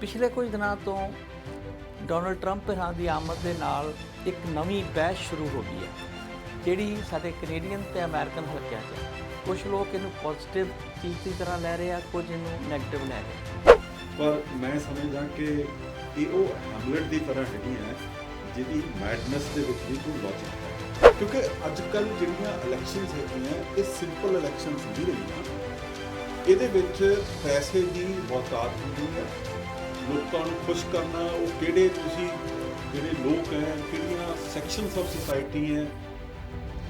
ਪਿਛਲੇ ਕੁਝ ਦਿਨਾਂ ਤੋਂ ਡੋਨਲਡ ਟਰੰਪ ਹਰਾਂ ਦੀ ਆਮਦ ਦੇ ਨਾਲ ਇੱਕ ਨਵੀਂ ਬਹਿਸ ਸ਼ੁਰੂ ਹੋ ਗਈ ਹੈ, ਜਿਹੜੀ ਸਾਡੇ ਕੈਨੇਡੀਅਨ ਤੇ ਅਮਰੀਕਨ ਹਲਕਿਆਂ 'ਚ ਹੈ। ਕੁਝ ਲੋਕ ਇਹਨੂੰ ਪੋਜ਼ਿਟਿਵ ਚੀਜ਼ ਦੀ ਤਰ੍ਹਾਂ ਲੈ ਰਹੇ ਆ, ਕੁਝ ਇਹਨੂੰ ਨੈਗੇਟਿਵ ਲੈ ਰਹੇ ਪਰ ਮੈਂ ਸਮਝਦਾ ਕਿ ਇਹ ਉਹ ਹੈਮਲਟ ਦੀ ਤਰ੍ਹਾਂ ਹੈਗੀ ਹੈ, ਜਿਹਦੀ ਮੈਡਨੈਸ ਦੇ ਵਿੱਚ ਵੀ ਕੋਈ ਲੌਜੀਕ ਹੈ। ਕਿਉਂਕਿ ਅੱਜ ਕੱਲ ਜਿਹੜੀਆਂ ਇਲੈਕਸ਼ਨਸ ਹੈਗੀਆਂ, ਇਹ ਸਿੰਪਲ ਇਲੈਕਸ਼ਨਸ ਨਹੀਂ ਰਹੀਆਂ। ਇਹਦੇ ਵਿੱਚ ਪੈਸੇ ਦੀ ਬਹੁਤਾਤ ਹੁੰਦੀ ਹੈ ਲੋਕਾਂ ਨੂੰ ਖੁਸ਼ ਕਰਨਾ ਉਹ ਕਿਹੜੇ ਤੁਸੀਂ ਜਿਹੜੇ ਲੋਕ ਹੈ ਕਿਹੜੀਆਂ ਸੈਕਸ਼ਨਸ ਆਫ ਸੋਸਾਇਟੀ ਹੈ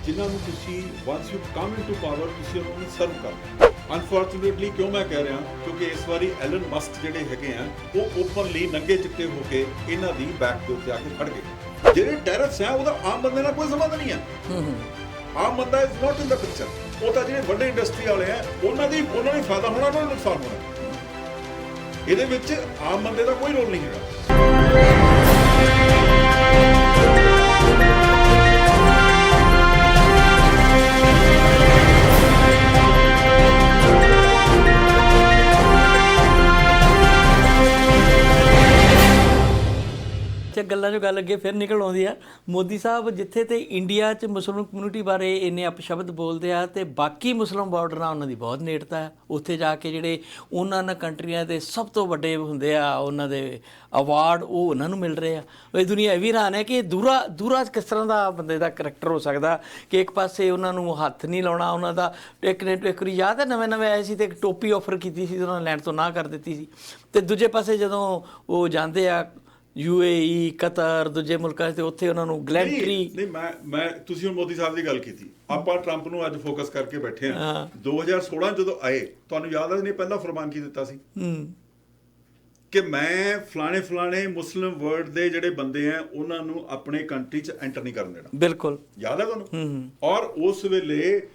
ਜਿਨ੍ਹਾਂ ਨੂੰ ਤੁਸੀਂ once you come into power ਤੁਸੀਂ ਉਹਨਾਂ ਨੂੰ ਸਰਵ ਕਰਨਾ ਅਨਫੋਰਚੂਨੇਟਲੀ ਕਿਉਂ ਮੈਂ ਕਹਿ ਰਿਹਾ? ਕਿਉਂਕਿ ਇਸ ਵਾਰੀ ਐਲਨ ਮਸਕ ਜਿਹੜੇ ਹੈਗੇ ਆ ਉਹ ਓਪਨਲੀ ਨੰਗੇ ਚਿੱਟੇ ਹੋ ਕੇ ਇਹਨਾਂ ਦੀ ਬੈਕ ਦੇ ਉੱਤੇ ਆ ਕੇ ਖੜ ਗਏ। ਜਿਹੜੇ ਟੈਰਫਸ ਆ ਉਹਦਾ ਆਮ ਬੰਦੇ ਨਾਲ ਕੋਈ ਸੰਬੰਧ ਨਹੀਂ ਹੈ ਹੂੰ ਹੂੰ। ਆਮ ਬੰਦਾ is not in the picture ਉਹ ਤਾਂ ਜਿਹੜੇ ਵੱਡੇ ਇੰਡਸਟਰੀ ਵਾਲੇ ਆ ਉਹਨਾਂ ਦੀ ਉਹਨਾਂ ਨੂੰ ਫਾਇਦਾ ਹੋਣਾ ਉਹਨਾਂ ਨੂੰ ਨੁਕਸਾਨ ਹੋਣਾ। ਇਹਦੇ ਵਿੱਚ ਆਮ ਬੰਦੇ ਦਾ ਕੋਈ ਰੋਲ ਨਹੀਂ ਹੈਗਾ। ਤੇ ਗੱਲਾਂ ਜੋ ਗੱਲ ਅੱਗੇ ਫਿਰ ਨਿਕਲ ਆਉਂਦੀ ਆ। ਮੋਦੀ ਸਾਹਿਬ ਜਿੱਥੇ ਤੇ ਇੰਡੀਆ 'ਚ ਮੁਸਲਮਾਨ ਕਮਿਊਨਿਟੀ ਬਾਰੇ ਇੰਨੇ ਅਪਸ਼ਬਦ ਬੋਲਦੇ ਆ ਤੇ ਬਾਕੀ ਮੁਸਲਮਾਨ ਬਾਰਡਰ ਨਾਲ ਉਹਨਾਂ ਦੀ ਬਹੁਤ ਨੇੜਤਾ ਹੈ। ਉੱਥੇ ਜਾ ਕੇ ਜਿਹੜੇ ਉਹਨਾਂ ਨਾਲ ਕੰਟਰੀਆਂ ਦੇ ਸਭ ਤੋਂ ਵੱਡੇ ਹੁੰਦੇ ਆ, ਉਹਨਾਂ ਦੇ ਅਵਾਰਡ ਉਹ ਉਹਨਾਂ ਨੂੰ ਮਿਲ ਰਹੇ ਆ। ਇਹ ਦੁਨੀਆ ਇਹ ਵੀ ਹੈਰਾਨ ਹੈ ਕਿ ਦੂਰਾ ਦੂਰਾ ਕਿਸ ਤਰ੍ਹਾਂ ਦਾ ਬੰਦੇ ਦਾ ਕਰੈਕਟਰ ਹੋ ਸਕਦਾ ਕਿ ਇੱਕ ਪਾਸੇ ਉਹਨਾਂ ਨੂੰ ਹੱਥ ਨਹੀਂ ਲਾਉਣਾ, ਉਹਨਾਂ ਦਾ ਇੱਕ ਨੇ ਇੱਕ ਵਾਰੀ ਯਾਦ ਹੈ ਨਵੇਂ ਨਵੇਂ ਆਏ ਸੀ ਤੇ ਇੱਕ ਟੋਪੀ ਆਫਰ ਕੀਤੀ ਸੀ ਉਹਨਾਂ ਨੇ ਲੈਣ ਤੋਂ ਨਾ ਕਰ ਦਿੱਤੀ ਸੀ। ਤੇ ਦੂਜੇ ਪਾਸੇ ਜਦੋਂ ਉਹ ਜਾਂਦੇ ਆ ਯੂਏਈ ਕਤਰ ਦੂਜੇ ਮੁਲਕਾਂ 'ਚ ਤੇ ਉੱਥੇ ਉਹਨਾਂ ਨੂੰ ਗਲੈਂਟਰੀ ਨਹੀਂ ਮੈਂ ਮੈਂ ਤੁਸੀਂ ਹੁਣ ਮੋਦੀ ਸਾਹਿਬ ਦੀ ਗੱਲ ਕੀਤੀ। ਆਪਾਂ ਟਰੰਪ ਨੂੰ ਅੱਜ ਫੋਕਸ ਕਰਕੇ ਬੈਠੇ ਹਾਂ। ਹਾਂ। 2016 ਜਦੋਂ ਆਏ ਤੁਹਾਨੂੰ ਯਾਦ ਹੈ ਇਹਨੇ ਪਹਿਲਾ ਫਰਮਾਨ ਕੀ ਦਿੱਤਾ ਸੀ? ਹੂੰ। ਕਿ ਮੈਂ ਫਲਾਣੇ ਫਲਾਣੇ ਮੁਸਲਿਮ ਵਰਲਡ ਦੇ ਜਿਹੜੇ ਬੰਦੇ ਆ ਉਹਨਾਂ ਨੂੰ ਆਪਣੇ ਕੰਟਰੀ 'ਚ ਐਂਟਰ ਨਹੀਂ ਕਰਨ ਦੇਣਾ। ਬਿਲਕੁਲ। ਯਾਦ ਹੈ ਤੁਹਾਨੂੰ? ਹੂੰ ਔਰ ਉਸ ਵੇਲੇ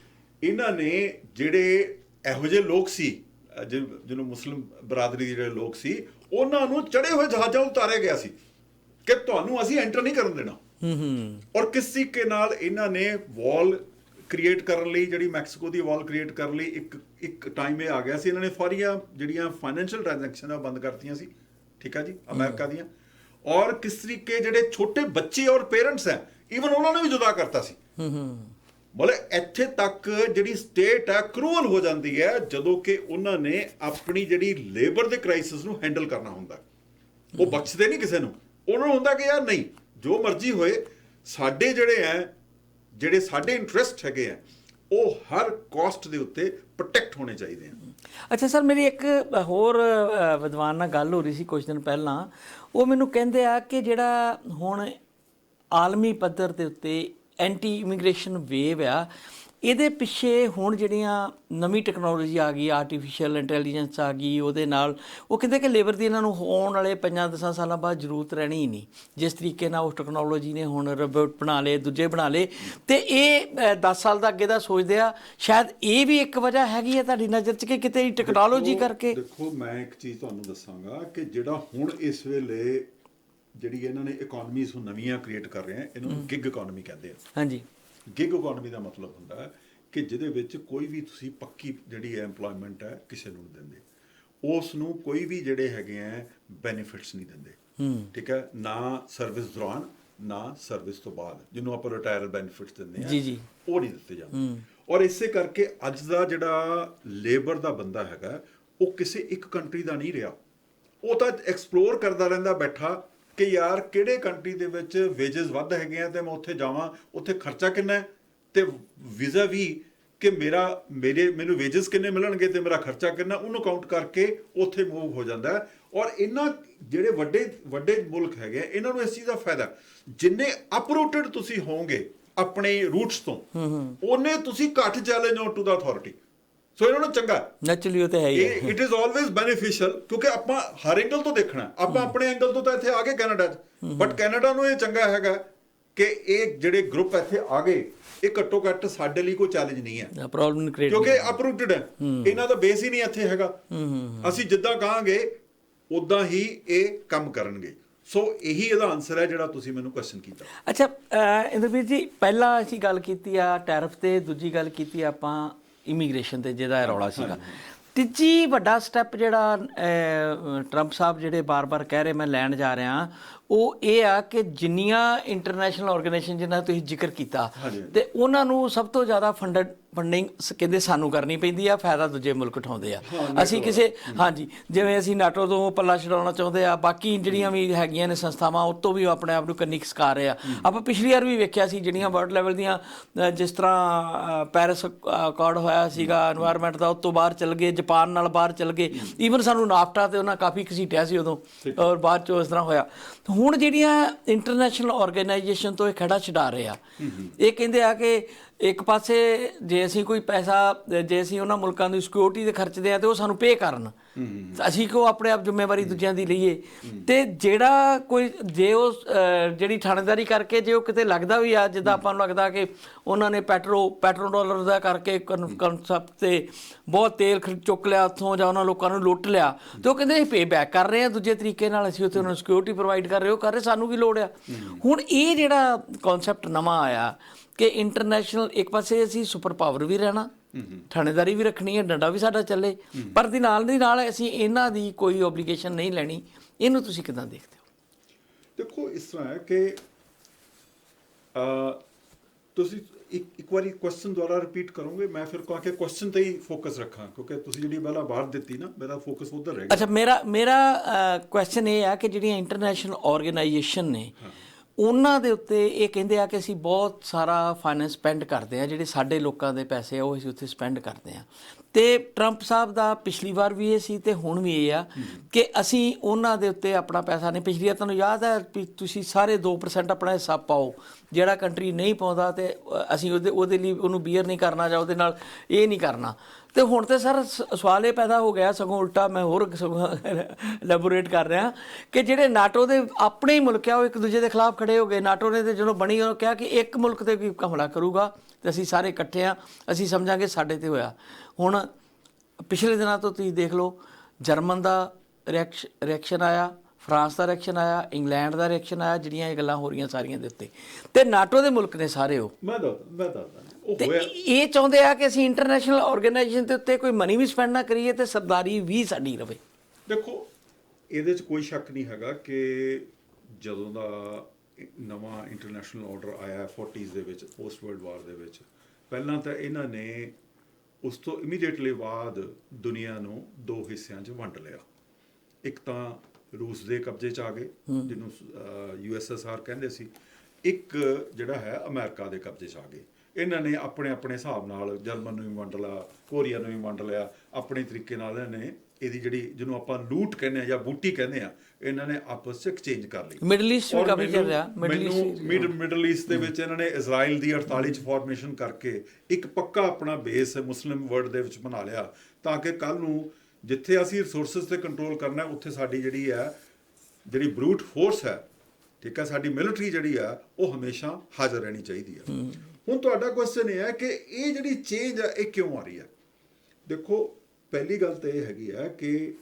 ਇਹਨਾਂ ਨੇ ਜਿਹੜੇ ਇਹੋ ਜਿਹੇ ਲੋਕ ਸੀ ਜਿਹਨੂੰ ਮੁਸਲਿਮ ਬਰਾਦਰੀ ਦੇ ਜਿਹੜੇ ਲੋਕ ਸੀ ਉਹਨਾਂ ਨੂੰ ਚੜੇ ਹੋਏ ਜਹਾਜ਼ਾਂ ਉਤਾਰਿਆ ਗਿਆ ਸੀ ਕਿ ਤੁਹਾਨੂੰ ਅਸੀਂ ਐਂਟਰ ਨਹੀਂ ਕਰਨ ਦੇਣਾ। ਹੂੰ ਹੂੰ। ਔਰ ਕਿਸ ਤਰੀਕੇ ਨਾਲ ਇਹਨਾਂ ਨੇ ਵਾਲ ਕ੍ਰੀਏਟ ਕਰਨ ਲਈ ਜਿਹੜੀ ਮੈਕਸੀਕੋ ਦੀ ਵਾਲ ਕ੍ਰੀਏਟ ਕਰਨ ਲਈ ਇੱਕ ਇੱਕ ਟਾਈਮ ਇਹ ਆ ਗਿਆ ਸੀ। ਇਹਨਾਂ ਨੇ ਸਾਰੀਆਂ ਜਿਹੜੀਆਂ ਫਾਈਨੈਂਸ਼ੀਅਲ ਟ੍ਰਾਂਜੈਕਸ਼ਨਾਂ ਬੰਦ ਕਰਤੀਆਂ ਸੀ। ਠੀਕ ਹੈ ਜੀ? ਅਮਰੀਕਾ ਦੀਆਂ। ਔਰ ਕਿਸ ਤਰੀਕੇ ਜਿਹੜੇ ਛੋਟੇ ਬੱਚੇ ਔਰ ਪੇਰੈਂਟਸ ਹੈ ਈਵਨ ਉਹਨਾਂ ਨੂੰ ਵੀ ਜੁਦਾ ਕਰਤਾ ਸੀ। ਹੂੰ ਹੂੰ। ਮਤਲਬ ਇੱਥੇ ਤੱਕ ਜਿਹੜੀ ਸਟੇਟ ਹੈ ਕਰੂਅਲ ਹੋ ਜਾਂਦੀ ਹੈ ਜਦੋਂ ਕਿ ਉਹਨਾਂ ਨੇ ਆਪਣੀ ਜਿਹੜੀ ਲੇਬਰ ਦੇ ਕ੍ਰਾਈਸਿਸ ਨੂੰ ਹੈਂਡਲ ਕਰਨਾ ਹੁੰਦਾ। ਉਹ ਬਖਸ਼ਦੇ ਨਹੀਂ ਕਿਸੇ ਨੂੰ। ਉਹਨਾਂ ਨੂੰ ਹੁੰਦਾ ਕਿ ਯਾਰ ਨਹੀਂ ਜੋ ਮਰਜ਼ੀ ਹੋਏ ਸਾਡੇ ਜਿਹੜੇ ਹੈ ਜਿਹੜੇ ਸਾਡੇ ਇੰਟਰਸਟ ਹੈਗੇ ਆ ਉਹ ਹਰ ਕਾਸਟ ਦੇ ਉੱਤੇ ਪ੍ਰੋਟੈਕਟ ਹੋਣੇ ਚਾਹੀਦੇ ਆ। ਅੱਛਾ ਸਰ ਮੇਰੀ ਇੱਕ ਹੋਰ ਵਿਦਵਾਨ ਨਾਲ ਗੱਲ ਹੋ ਰਹੀ ਸੀ ਕੁਝ ਦਿਨ ਪਹਿਲਾਂ। ਉਹ ਮੈਨੂੰ ਕਹਿੰਦੇ ਆ ਕਿ ਜਿਹੜਾ ਹੁਣ ਆਲਮੀ ਪੱਧਰ ਦੇ ਉੱਤੇ ਐਂਟੀ ਇਮੀਗ੍ਰੇਸ਼ਨ ਵੇਵ ਆ। ਇਹਦੇ ਪਿੱਛੇ ਹੁਣ ਜਿਹੜੀਆਂ ਨਵੀਂ ਟੈਕਨੋਲੋਜੀ ਆ ਗਈ ਆਰਟੀਫੀਸ਼ੀਅਲ ਇੰਟੈਲੀਜੈਂਸ ਆ ਗਈ ਉਹਦੇ ਨਾਲ ਉਹ ਕਹਿੰਦੇ ਕਿ ਲੇਬਰ ਦੀ ਇਹਨਾਂ ਨੂੰ ਹੋਣ ਵਾਲੇ 5-10 ਸਾਲਾਂ ਬਾਅਦ ਜ਼ਰੂਰਤ ਰਹਿਣੀ ਹੀ ਨਹੀਂ। ਜਿਸ ਤਰੀਕੇ ਨਾਲ ਉਸ ਟੈਕਨੋਲੋਜੀ ਨੇ ਹੁਣ ਰੋਬੋਟ ਬਣਾ ਲਏ ਦੂਜੇ ਬਣਾ ਲਏ। ਤੇ ਇਹ 10 ਸਾਲ ਦਾ ਅੱਗੇ ਦਾ ਸੋਚਦੇ ਆ ਸ਼ਾਇਦ ਇਹ ਵੀ ਇੱਕ ਵਜ੍ਹਾ ਹੈਗੀ ਹੈ ਤੁਹਾਡੀ ਨਜ਼ਰ 'ਚ ਕਿ ਕਿਤੇ ਟੈਕਨੋਲੋਜੀ ਕਰਕੇ? ਦੇਖੋ ਮੈਂ ਇੱਕ ਚੀਜ਼ ਤੁਹਾਨੂੰ ਦੱਸਾਂਗਾ ਕਿ ਜਿਹੜਾ ਹੁਣ ਇਸ ਵੇਲੇ ਜਿਹੜੀ ਇਹਨਾਂ ਨੇ ਇਕਨੋਮੀਜ਼ ਨੂੰ ਨਵੀਆਂ ਕ੍ਰੀਏਟ ਕਰ ਰਹੇ ਆ ਇਹਨਾਂ ਨੂੰ ਗਿਗ ਇਕਨੋਮੀ ਕਹਿੰਦੇ ਆ। ਹਾਂਜੀ। ਗਿਗ ਇਕਨੋਮੀ ਦਾ ਮਤਲਬ ਹੁੰਦਾ ਕਿ ਜਿਹਦੇ ਵਿੱਚ ਕੋਈ ਵੀ ਤੁਸੀਂ ਪੱਕੀ ਜਿਹੜੀ ਹੈ EMPLOYMENT ਹੈ ਕਿਸੇ ਨੂੰ ਨਹੀਂ ਦਿੰਦੇ। ਉਸ ਨੂੰ ਕੋਈ ਵੀ ਜਿਹੜੇ ਹੈਗੇ ਆ ਬੈਨੀਫਿਟਸ ਨਹੀਂ ਦਿੰਦੇ। ਹੂੰ। ਠੀਕ ਹੈ? ਨਾ ਸਰਵਿਸ ਦੌਰਾਨ ਨਾ ਸਰਵਿਸ ਤੋਂ ਬਾਅਦ। ਜਿਹਨੂੰ ਆਪਾਂ ਰਿਟਾਇਰ ਬੈਨੀਫਿਟਸ ਦਿੰਦੇ ਆ ਜੀ, ਜੀ। ਉਹ ਨਹੀਂ ਦਿੱਤੇ ਜਾਂਦੇ। ਔਰ ਇਸੇ ਕਰਕੇ ਅੱਜ ਦਾ ਜਿਹੜਾ ਲੇਬਰ ਦਾ ਬੰਦਾ ਹੈਗਾ ਉਹ ਕਿਸੇ ਇੱਕ ਕੰਟਰੀ ਦਾ ਨਹੀਂ ਰਿਹਾ। ਉਹ ਤਾਂ ਐਕਸਪਲੋਰ ਕਰਦਾ ਰਹਿੰਦਾ ਬੈਠਾ ਕਿ ਯਾਰ ਕਿਹੜੇ ਕੰਟਰੀ ਦੇ ਵਿੱਚ ਵੇਜਸ ਵੱਧ ਹੈਗੇ ਆ ਤੇ ਮੈਂ ਉੱਥੇ ਜਾਵਾਂ ਉੱਥੇ ਖਰਚਾ ਕਿੰਨਾ ਹੈ? ਤੇ ਵੀਜ਼ਾ ਵੀ ਕਿ ਮੇਰਾ ਮੇਰੇ ਮੈਨੂੰ ਵੇਜਸ ਕਿੰਨੇ ਮਿਲਣਗੇ ਤੇ ਮੇਰਾ ਖਰਚਾ ਕਿੰਨਾ ਉਹਨੂੰ ਕਾਊਂਟ ਕਰਕੇ ਉੱਥੇ ਮੂਵ ਹੋ ਜਾਂਦਾ ਔਰ ਇਹਨਾਂ ਜਿਹੜੇ ਵੱਡੇ ਵੱਡੇ ਮੁਲਕ ਹੈਗੇ ਇਹਨਾਂ ਨੂੰ ਇਸ ਚੀਜ਼ ਦਾ ਫਾਇਦਾ। ਜਿੰਨੇ ਅਪਰੂਟਡ ਤੁਸੀਂ ਹੋਵੋਗੇ ਆਪਣੇ ਰੂਟਸ ਤੋਂ ਉਹਨੇ ਤੁਸੀਂ ਘੱਟ ਚੈਲੰਜ ਹੋ ਟੂ ਦਾ ਅਥਾਰਟੀ ਸੋ ਇਹਨਾਂ ਨੂੰ ਚੰਗਾ। ਨੈਚੁਰਲੀ ਉਹ ਤੇ ਹੈ ਹੀ ਇਟ ਇਜ਼ ਆਲਵੇਜ਼ ਬੈਨੀਫੀਸ਼ੀਅਲ ਕਿਉਂਕਿ ਆਪਾਂ ਹਰ ਐਂਗਲ ਤੋਂ ਦੇਖਣਾ। ਆਪਾਂ ਆਪਣੇ ਐਂਗਲ ਤੋਂ ਤਾਂ ਇੱਥੇ ਆ ਗਏ ਕੈਨੇਡਾ 'ਚ। ਬਟ ਕੈਨੇਡਾ ਨੂੰ ਇਹ ਚੰਗਾ ਹੈਗਾ ਕਿ ਇਹ ਜਿਹੜੇ ਗਰੁੱਪ ਇੱਥੇ ਆ ਗਏ ਇਹ ਘੱਟੋ ਘੱਟ ਸਾਡੇ ਲਈ ਕੋਈ ਚੈਲੰਜ ਨਹੀਂ ਹੈ। ਪ੍ਰੋਬਲਮ ਕ੍ਰੀਏਟ ਕਿਉਂਕਿ ਅਪਰੂਟਡ ਹੈ। ਇਹਨਾਂ ਦਾ ਬੇਸ ਹੀ ਨਹੀਂ ਇੱਥੇ ਹੈਗਾ। ਅਸੀਂ ਜਿੱਦਾਂ ਕਹਾਂਗੇ ਉਦਾਂ ਹੀ ਇਹ ਕੰਮ ਕਰਨਗੇ। ਸੋ ਇਹੀ ਇਹਦਾ ਆਨਸਰ ਹੈ ਜਿਹੜਾ ਤੁਸੀਂ ਮੈਨੂੰ ਕੁਐਸਚਨ ਕੀਤਾ। ਅੱਛਾ ਇੰਦਰਵੀਰ ਜੀ ਪਹਿਲਾਂ ਅਸੀਂ ਗੱਲ ਕੀਤੀ ਆ ਟੈਰਿਫ ਤੇ ਦੂਜੀ ਗੱਲ ਕੀਤੀ ਆਪਾਂ ਇਮੀਗ੍ਰੇਸ਼ਨ ਤੇ ਜਿਹਦਾ ਰੌਲਾ ਸੀਗਾ ਤੀਜੀ ਵੱਡਾ ਸਟੈਪ ਜਿਹੜਾ ਟਰੰਪ ਸਾਹਿਬ ਜਿਹੜੇ ਬਾਰ-ਬਾਰ ਕਹਿ ਰਹੇ ਮੈਂ ਲੈਣ ਜਾ ਰਿਹਾ ਉਹ ਇਹ ਆ ਕਿ ਜਿੰਨੀਆਂ ਇੰਟਰਨੈਸ਼ਨਲ ਆਰਗੇਨਾਈਜੇਸ਼ਨ ਜਿਨ੍ਹਾਂ ਤੁਸੀਂ ਜ਼ਿਕਰ ਕੀਤਾ। ਤੇ ਉਹਨਾਂ ਨੂੰ ਸਭ ਤੋਂ ਜ਼ਿਆਦਾ ਫੰਡਡ ਫੰਡਿੰਗ ਕਹਿੰਦੇ ਸਾਨੂੰ ਕਰਨੀ ਪੈਂਦੀ ਆ ਫਾਇਦਾ ਦੂਜੇ ਮੁਲਕ ਉਠਾਉਂਦੇ ਆ। ਅਸੀਂ ਕਿਸੇ ਹਾਂਜੀ ਜਿਵੇਂ ਅਸੀਂ ਨਾਟੋ ਤੋਂ ਪੱਲਾ ਛਡਾਉਣਾ ਚਾਹੁੰਦੇ ਆ ਬਾਕੀ ਜਿਹੜੀਆਂ ਵੀ ਹੈਗੀਆਂ ਨੇ ਸੰਸਥਾਵਾਂ ਉਹ ਤੋਂ ਵੀ ਆਪਣੇ ਆਪ ਨੂੰ ਕੰਨੀ ਖਿਸਕਾ ਰਹੇ ਆ। ਆਪਾਂ ਪਿਛਲੀ ਵਾਰ ਵੀ ਵੇਖਿਆ ਸੀ ਜਿਹੜੀਆਂ ਵਰਲਡ ਲੈਵਲ ਦੀਆਂ ਜਿਸ ਤਰ੍ਹਾਂ ਪੈਰਿਸ ਅਕਾਰਡ ਹੋਇਆ ਸੀਗਾ এনवायरमेंट ਦਾ ਉਹ ਤੋਂ ਬਾਹਰ ਚੱਲ ਗਏ ਜਾਪਾਨ ਨਾਲ ਬਾਹਰ ਚੱਲ ਗਏ। ਈਵਨ ਸਾਨੂੰ ਨਾਫਟਾ ਤੇ ਉਹਨਾਂ ਕਾਫੀ ਘਸੀਟਿਆ ਸੀ ਉਦੋਂ ਔਰ ਬਾਅਦ ਚੋਂ ਇਸ ਤਰ੍ਹਾਂ ਹੋਇਆ। ਹੁਣ ਜਿਹੜੀਆਂ ਇੰਟਰਨੈਸ਼ਨਲ ਆਰਗੇਨਾਈਜੇਸ਼ਨ ਤੋਂ ਇਹ ਖੜਾ ਛਡਾ ਰਿਹਾ ਇਹ ਕਹਿੰਦੇ ਆ ਕਿ ਇੱਕ ਪਾਸੇ ਜੇ ਅਸੀਂ ਕੋਈ ਪੈਸਾ ਜੇ ਅਸੀਂ ਉਹਨਾਂ ਮੁਲਕਾਂ ਦੀ ਸਿਕਿਉਰਿਟੀ ਤੇ ਖਰਚਦੇ ਆ ਤੇ ਉਹ ਸਾਨੂੰ ਪੇ ਕਰਨ। ਅਸੀਂ ਕਿਉਂ ਆਪਣੇ ਆਪ ਜ਼ਿੰਮੇਵਾਰੀ ਦੂਜਿਆਂ ਦੀ ਲਈਏ? ਤੇ ਜਿਹੜਾ ਕੋਈ ਜੇ ਉਹ ਜਿਹੜੀ ਥਾਣੇਦਾਰੀ ਕਰਕੇ ਜੇ ਉਹ ਕਿਤੇ ਲੱਗਦਾ ਵੀ ਆ ਜਿੱਦਾਂ ਆਪਾਂ ਨੂੰ ਲੱਗਦਾ ਕਿ ਉਹਨਾਂ ਨੇ ਪੈਟਰੋ ਪੈਟਰੋ ਡਾਲਰ ਦਾ ਕਰਕੇ ਕਨਸੈਪਟ ਤੇ ਬਹੁਤ ਤੇਲ ਚੁੱਕ ਲਿਆ ਉੱਥੋਂ ਜਾਂ ਉਹਨਾਂ ਲੋਕਾਂ ਨੂੰ ਲੁੱਟ ਲਿਆ ਤੇ ਉਹ ਕਹਿੰਦੇ ਅਸੀਂ ਪੇ ਬੈਕ ਕਰ ਰਹੇ ਆ ਦੂਜੇ ਤਰੀਕੇ ਨਾਲ ਅਸੀਂ ਉੱਥੇ ਉਹਨਾਂ ਨੂੰ ਸਿਕਿਉਰਿਟੀ ਪ੍ਰੋਵਾਈਡ ਕਰ ਰਹੇ ਹੋ ਕਰ ਰਹੇ ਸਾਨੂੰ ਕੀ ਲੋੜ ਆ? ਹੁਣ ਇਹ ਜਿਹੜਾ ਕਨਸੈਪਟ ਨਵਾਂ ਆਇਆ ਕਿ ਇੰਟਰਨੈਸ਼ਨਲ ਇੱਕ ਪਾਸੇ ਅਸੀਂ ਸੁਪਰ ਪਾਵਰ ਵੀ ਰਹਿਣਾ ਥਾਣੇਦਾਰੀ ਵੀ ਰੱਖਣੀ ਹੈ ਡੰਡਾ ਵੀ ਸਾਡਾ ਚੱਲੇ ਪਰ ਦੀ ਨਾਲ ਦੀ ਨਾਲ ਅਸੀਂ ਇਹਨਾਂ ਦੀ ਕੋਈ ਓਬਲੀਗੇਸ਼ਨ ਨਹੀਂ ਲੈਣੀ ਇਹਨੂੰ ਤੁਸੀਂ ਕਿਦਾਂ ਦੇਖਦੇ ਹੋ? ਦੇਖੋ ਇਸ ਤਰ੍ਹਾਂ ਹੈ ਕਿ ਅ ਤੁਸੀਂ ਇੱਕ ਇੱਕ ਵਾਰੀ ਕੁਐਸਚਨ ਦੁਆਰਾ ਰਿਪੀਟ ਕਰੋਗੇ ਮੈਂ ਫਿਰ ਕਹਾਂ ਕਿ ਕੁਐਸਚਨ ਤੇ ਹੀ ਫੋਕਸ ਰੱਖਾਂ ਕਿਉਂਕਿ ਤੁਸੀਂ ਜਿਹੜੀ ਪਹਿਲਾਂ ਬਾਹਰ ਦਿੱਤੀ ਨਾ ਮੇਰਾ ਫੋਕਸ ਉਧਰ ਰਹਿ ਗਿਆ। ਅੱਛਾ ਮੇਰਾ ਮੇਰਾ ਕੁਐਸਚਨ ਇਹ ਆ ਕਿ ਜਿਹੜੀਆਂ ਇੰਟਰਨੈਸ਼ਨਲ ਆਰਗੇਨਾਈਜੇਸ਼ਨ ਨੇ ਉਹਨਾਂ ਦੇ ਉੱਤੇ ਇਹ ਕਹਿੰਦੇ ਆ ਕਿ ਅਸੀਂ ਬਹੁਤ ਸਾਰਾ ਫਾਈਨੈਂਸ ਸਪੈਂਡ ਕਰਦੇ ਆ, ਜਿਹੜੇ ਸਾਡੇ ਲੋਕਾਂ ਦੇ ਪੈਸੇ ਆ, ਉਹ ਅਸੀਂ ਉੱਥੇ ਸਪੈਂਡ ਕਰਦੇ ਆ। ਤੇ ਟਰੰਪ ਸਾਹਿਬ ਦਾ ਪਿਛਲੀ ਵਾਰ ਵੀ ਇਹ ਸੀ ਤੇ ਹੁਣ ਵੀ ਇਹ ਆ ਕਿ ਅਸੀਂ ਉਹਨਾਂ ਦੇ ਉੱਤੇ ਆਪਣਾ ਪੈਸਾ ਨਹੀਂ, ਪਿਛਲੀ ਵਾਰ ਤੁਹਾਨੂੰ ਯਾਦ ਹੈ ਵੀ ਤੁਸੀਂ ਸਾਰੇ 2% ਆਪਣਾ ਹਿੱਸਾ ਪਾਓ, ਜਿਹੜਾ ਕੰਟਰੀ ਨਹੀਂ ਪਾਉਂਦਾ ਤੇ ਅਸੀਂ ਉਹਦੇ ਉਹਦੇ ਲਈ ਉਹਨੂੰ ਬੀਅਰ ਨਹੀਂ ਕਰਨਾ ਜਾਂ ਉਹਦੇ ਨਾਲ ਇਹ ਨਹੀਂ ਕਰਨਾ। ਤੇ ਹੁਣ ਤੇ ਸਰ ਸ- ਸਵਾਲ ਇਹ ਪੈਦਾ ਹੋ ਗਿਆ, ਸਗੋਂ ਉਲਟਾ ਮੈਂ ਹੋਰ ਲੈਬੋਰੇਟ ਕਰ ਰਿਹਾ ਕਿ ਜਿਹੜੇ ਨਾਟੋ ਦੇ ਆਪਣੇ ਹੀ ਮੁਲਕ ਆ, ਉਹ ਇੱਕ ਦੂਜੇ ਦੇ ਖਿਲਾਫ ਖੜੇ ਹੋ ਗਏ। ਨਾਟੋ ਨੇ ਤੇ ਜਦੋਂ ਬਣੀ ਉਹ ਕਿਹਾ ਕਿ ਇੱਕ ਮੁਲਕ ਤੇ ਵੀ ਹਮਲਾ ਕਰੂਗਾ ਤੇ ਅਸੀਂ ਸਾਰੇ ਇਕੱਠੇ ਆ, ਅਸੀਂ ਸਮਝਾਂਗੇ ਸਾਡੇ ਤੇ ਹੋਇਆ। ਹੁਣ ਪਿਛਲੇ ਦਿਨਾਂ ਤੋਂ ਤੁਸੀਂ ਦੇਖ ਲਓ, ਜਰਮਨ ਦਾ ਰਿਐਕਸ਼ਨ ਆਇਆ ਫਰਾਂਸ ਦਾ ਰਿਐਕਸ਼ਨ ਆਇਆ ਇੰਗਲੈਂਡ ਦਾ ਰਿਐਕਸ਼ਨ ਆਇਆ ਜਿਹੜੀਆਂ ਇਹ ਗੱਲਾਂ ਹੋ ਰਹੀਆਂ ਸਾਰੀਆਂ ਦੇ ਉੱਤੇ। ਤੇ ਨਾਟੋ ਦੇ ਮੁਲਕ ਨੇ ਸਾਰੇ ਉਹ। ਮੈਂ ਦੱਸਦਾ ਮੈਂ ਦੱਸਦਾ। ਉਹ ਤੇ ਇਹ ਚਾਹੁੰਦੇ ਆ ਕਿ ਅਸੀਂ ਇੰਟਰਨੈਸ਼ਨਲ ਆਰਗੇਨਾਈਜੇਸ਼ਨ ਦੇ ਉੱਤੇ ਕੋਈ ਮਨੀ ਵੀ ਸਪੈਂਡ ਨਾ ਕਰੀਏ ਤੇ ਸਰਦਾਰੀ ਵੀ ਸਾਡੀ ਰਵੇ। ਦੇਖੋ ਇਹਦੇ 'ਚ ਕੋਈ ਸ਼ੱਕ ਨਹੀਂ ਹੈਗਾ ਕਿ ਜਦੋਂ ਦਾ ਨਵਾਂ ਇੰਟਰਨੈਸ਼ਨਲ ਆਰਡਰ ਆਇਆ 40s ਦੇ ਵਿੱਚ ਪੋਸਟ ਵਰਲਡ ਵਾਰ ਦੇ ਵਿੱਚ ਪਹਿਲਾਂ ਤਾਂ ਇਹਨਾਂ ਨੇ ਉਸ ਤੋਂ ਇਮੀਡੀਏਟਲੀ ਬਾਅਦ ਦੁਨੀਆ ਨੂੰ ਦੋ ਹਿੱਸਿਆਂ 'ਚ ਵੰਡ ਲਿਆ। ਇੱਕ ਤਾਂ ਰੂਸ ਦੇ ਕਬਜ਼ੇ 'ਚ ਆ ਗਏ ਜਿਹਨੂੰ ਯੂਐਸਐਸਆਰ ਕਹਿੰਦੇ ਸੀ। ਇੱਕ ਜਿਹੜਾ ਹੈ ਅਮਰੀਕਾ ਦੇ ਕਬਜ਼ੇ 'ਚ ਆ ਗਏ। ਇਹਨਾਂ ਨੇ ਆਪਣੇ ਆਪਣੇ ਹਿਸਾਬ ਨਾਲ ਜਰਮਨ ਨੂੰ ਵੀ ਵੰਡ ਲਿਆ ਕੋਰੀਆ ਨੂੰ ਵੀ ਵੰਡ ਲਿਆ ਆਪਣੇ ਤਰੀਕੇ ਨਾਲ ਇਹਨਾਂ ਨੇ ਇਹਦੀ ਜਿਹੜੀ ਜਿਹਨੂੰ ਆਪਾਂ ਲੂਟ ਕਹਿੰਦੇ ਆ ਜਾਂ ਬੂਟੀ ਕਹਿੰਦੇ ਆ ਇਹਨਾਂ ਨੇ ਆਪਸ 'ਚ ਐਕਸਚੇਂਜ ਕਰ ਲਈ। ਮਿਡਲ ਈਸਟ ਵੀ ਕਾਫੀ ਚੱਲ ਰਿਹਾ। Middle east mid middle east ਦੇ ਵਿੱਚ ਇਹਨਾਂ ਨੇ ਇਜ਼ਰਾਈਲ ਦੀ 48 ਚ ਫਾਰਮੇਸ਼ਨ ਕਰਕੇ ਇੱਕ ਪੱਕਾ ਆਪਣਾ ਬੇਸ ਮੁਸਲਿਮ ਵਰਲਡ ਦੇ ਵਿੱਚ ਬਣਾ ਲਿਆ ਤਾਂ ਕਿ ਕੱਲ ਨੂੰ ਜਿੱਥੇ ਅਸੀਂ ਰਿਸੋਰਸਸ ਤੇ ਕੰਟਰੋਲ ਕਰਨਾ ਉੱਥੇ ਸਾਡੀ ਜਿਹੜੀ ਹੈ ਜਿਹੜੀ ਬਰੂਟ ਫੋਰਸ ਹੈ ਠੀਕ ਹੈ ਸਾਡੀ ਮਿਲਟਰੀ ਜਿਹੜੀ ਆ ਉਹ ਹਮੇਸ਼ਾ ਹਾਜ਼ਰ ਰਹਿਣੀ ਚਾਹੀਦੀ ਹੈ। ਹੁਣ ਤੁਹਾਡਾ ਕੁਐਸਚਨ ਇਹ ਹੈ ਕਿ ਇਹ ਜਿਹੜੀ ਚੇਂਜ ਹੈ ਇਹ ਕਿਉਂ ਆ ਰਹੀ ਹੈ? ਦੇਖੋ ਪਹਿਲੀ ਗੱਲ ਤਾਂ ਇਹ ਹੈਗੀ ਹੈ ਕਿ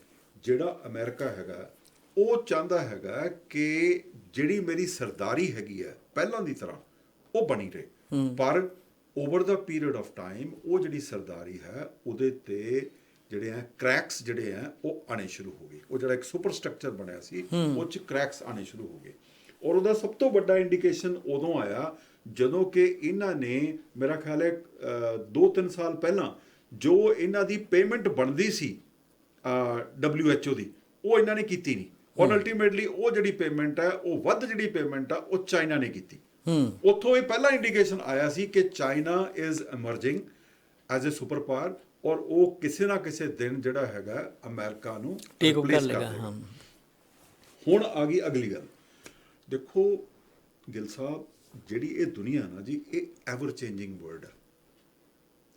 ਜਿਹੜਾ ਅਮਰੀਕਾ ਹੈਗਾ ਉਹ ਚਾਹੁੰਦਾ ਹੈਗਾ ਕਿ ਜਿਹੜੀ ਮੇਰੀ ਸਰਦਾਰੀ ਹੈਗੀ ਹੈ ਪਹਿਲਾਂ ਦੀ ਤਰ੍ਹਾਂ ਉਹ ਬਣੀ ਰਹੇ। ਪਰ ਓਵਰ ਦਾ ਪੀਰੀਅਡ ਆਫ ਟਾਈਮ ਉਹ ਜਿਹੜੀ ਸਰਦਾਰੀ ਹੈ ਉਹਦੇ ਤੇ ਜਿਹੜੇ ਆ ਕ੍ਰੈਕਸ ਜਿਹੜੇ ਆ ਉਹ ਆਣੇ ਸ਼ੁਰੂ ਹੋ ਗਏ। ਉਹ ਜਿਹੜਾ ਇੱਕ ਸੁਪਰ ਸਟਰਕਚਰ ਬਣਿਆ ਸੀ ਉਹ ਚ ਕ੍ਰੈਕਸ ਆਣੇ ਸ਼ੁਰੂ ਹੋ ਗਏ। ਔਰ ਉਹਦਾ ਸਭ ਤੋਂ ਵੱਡਾ ਇੰਡੀਕੇਸ਼ਨ ਉਦੋਂ ਆਇਆ ਜਦੋਂ ਕਿ ਇਹਨਾਂ ਨੇ ਮੇਰਾ ਖਿਆਲ ਹੈ 2-3 ਸਾਲ ਪਹਿਲਾਂ ਜੋ ਇਹਨਾਂ ਦੀ ਪੇਮੈਂਟ ਬਣਦੀ ਸੀ WHO ਦੀ ਉਹ ਇਹਨਾਂ ਨੇ ਕੀਤੀ ਨਹੀਂ। ਔਰ ਅਲਟੀਮੇਟਲੀ ਉਹ ਜਿਹੜੀ ਪੇਮੈਂਟ ਹੈ ਉਹ ਵੱਧ ਜਿਹੜੀ ਪੇਮੈਂਟ ਆ ਉਹ ਚਾਈਨਾ ਨੇ ਕੀਤੀ। ਹੂੰ। ਉੱਥੋਂ ਇਹ ਪਹਿਲਾ ਇੰਡੀਕੇਸ਼ਨ ਆਇਆ ਸੀ ਕਿ China is emerging as a super power ਔਰ ਉਹ ਕਿਸੇ ਨਾ ਕਿਸੇ ਦਿਨ ਜਿਹੜਾ ਹੈਗਾ ਅਮਰੀਕਾ ਨੂੰ ਟੇਕ ਓਵਰ ਕਰ ਲੇਗਾ। ਹਾਂ। ਹੁਣ ਆ ਗਈ ਅਗਲੀ ਗੱਲ। ਦੇਖੋ ਗਿਲ ਸਾਹਿਬ ਜਿਹੜੀ ਇਹ ਦੁਨੀਆ ਨਾ ਜੀ ਇਹ ਐਵਰ ਚੇਂਜਿੰਗ ਵਰਲਡ ਹੈ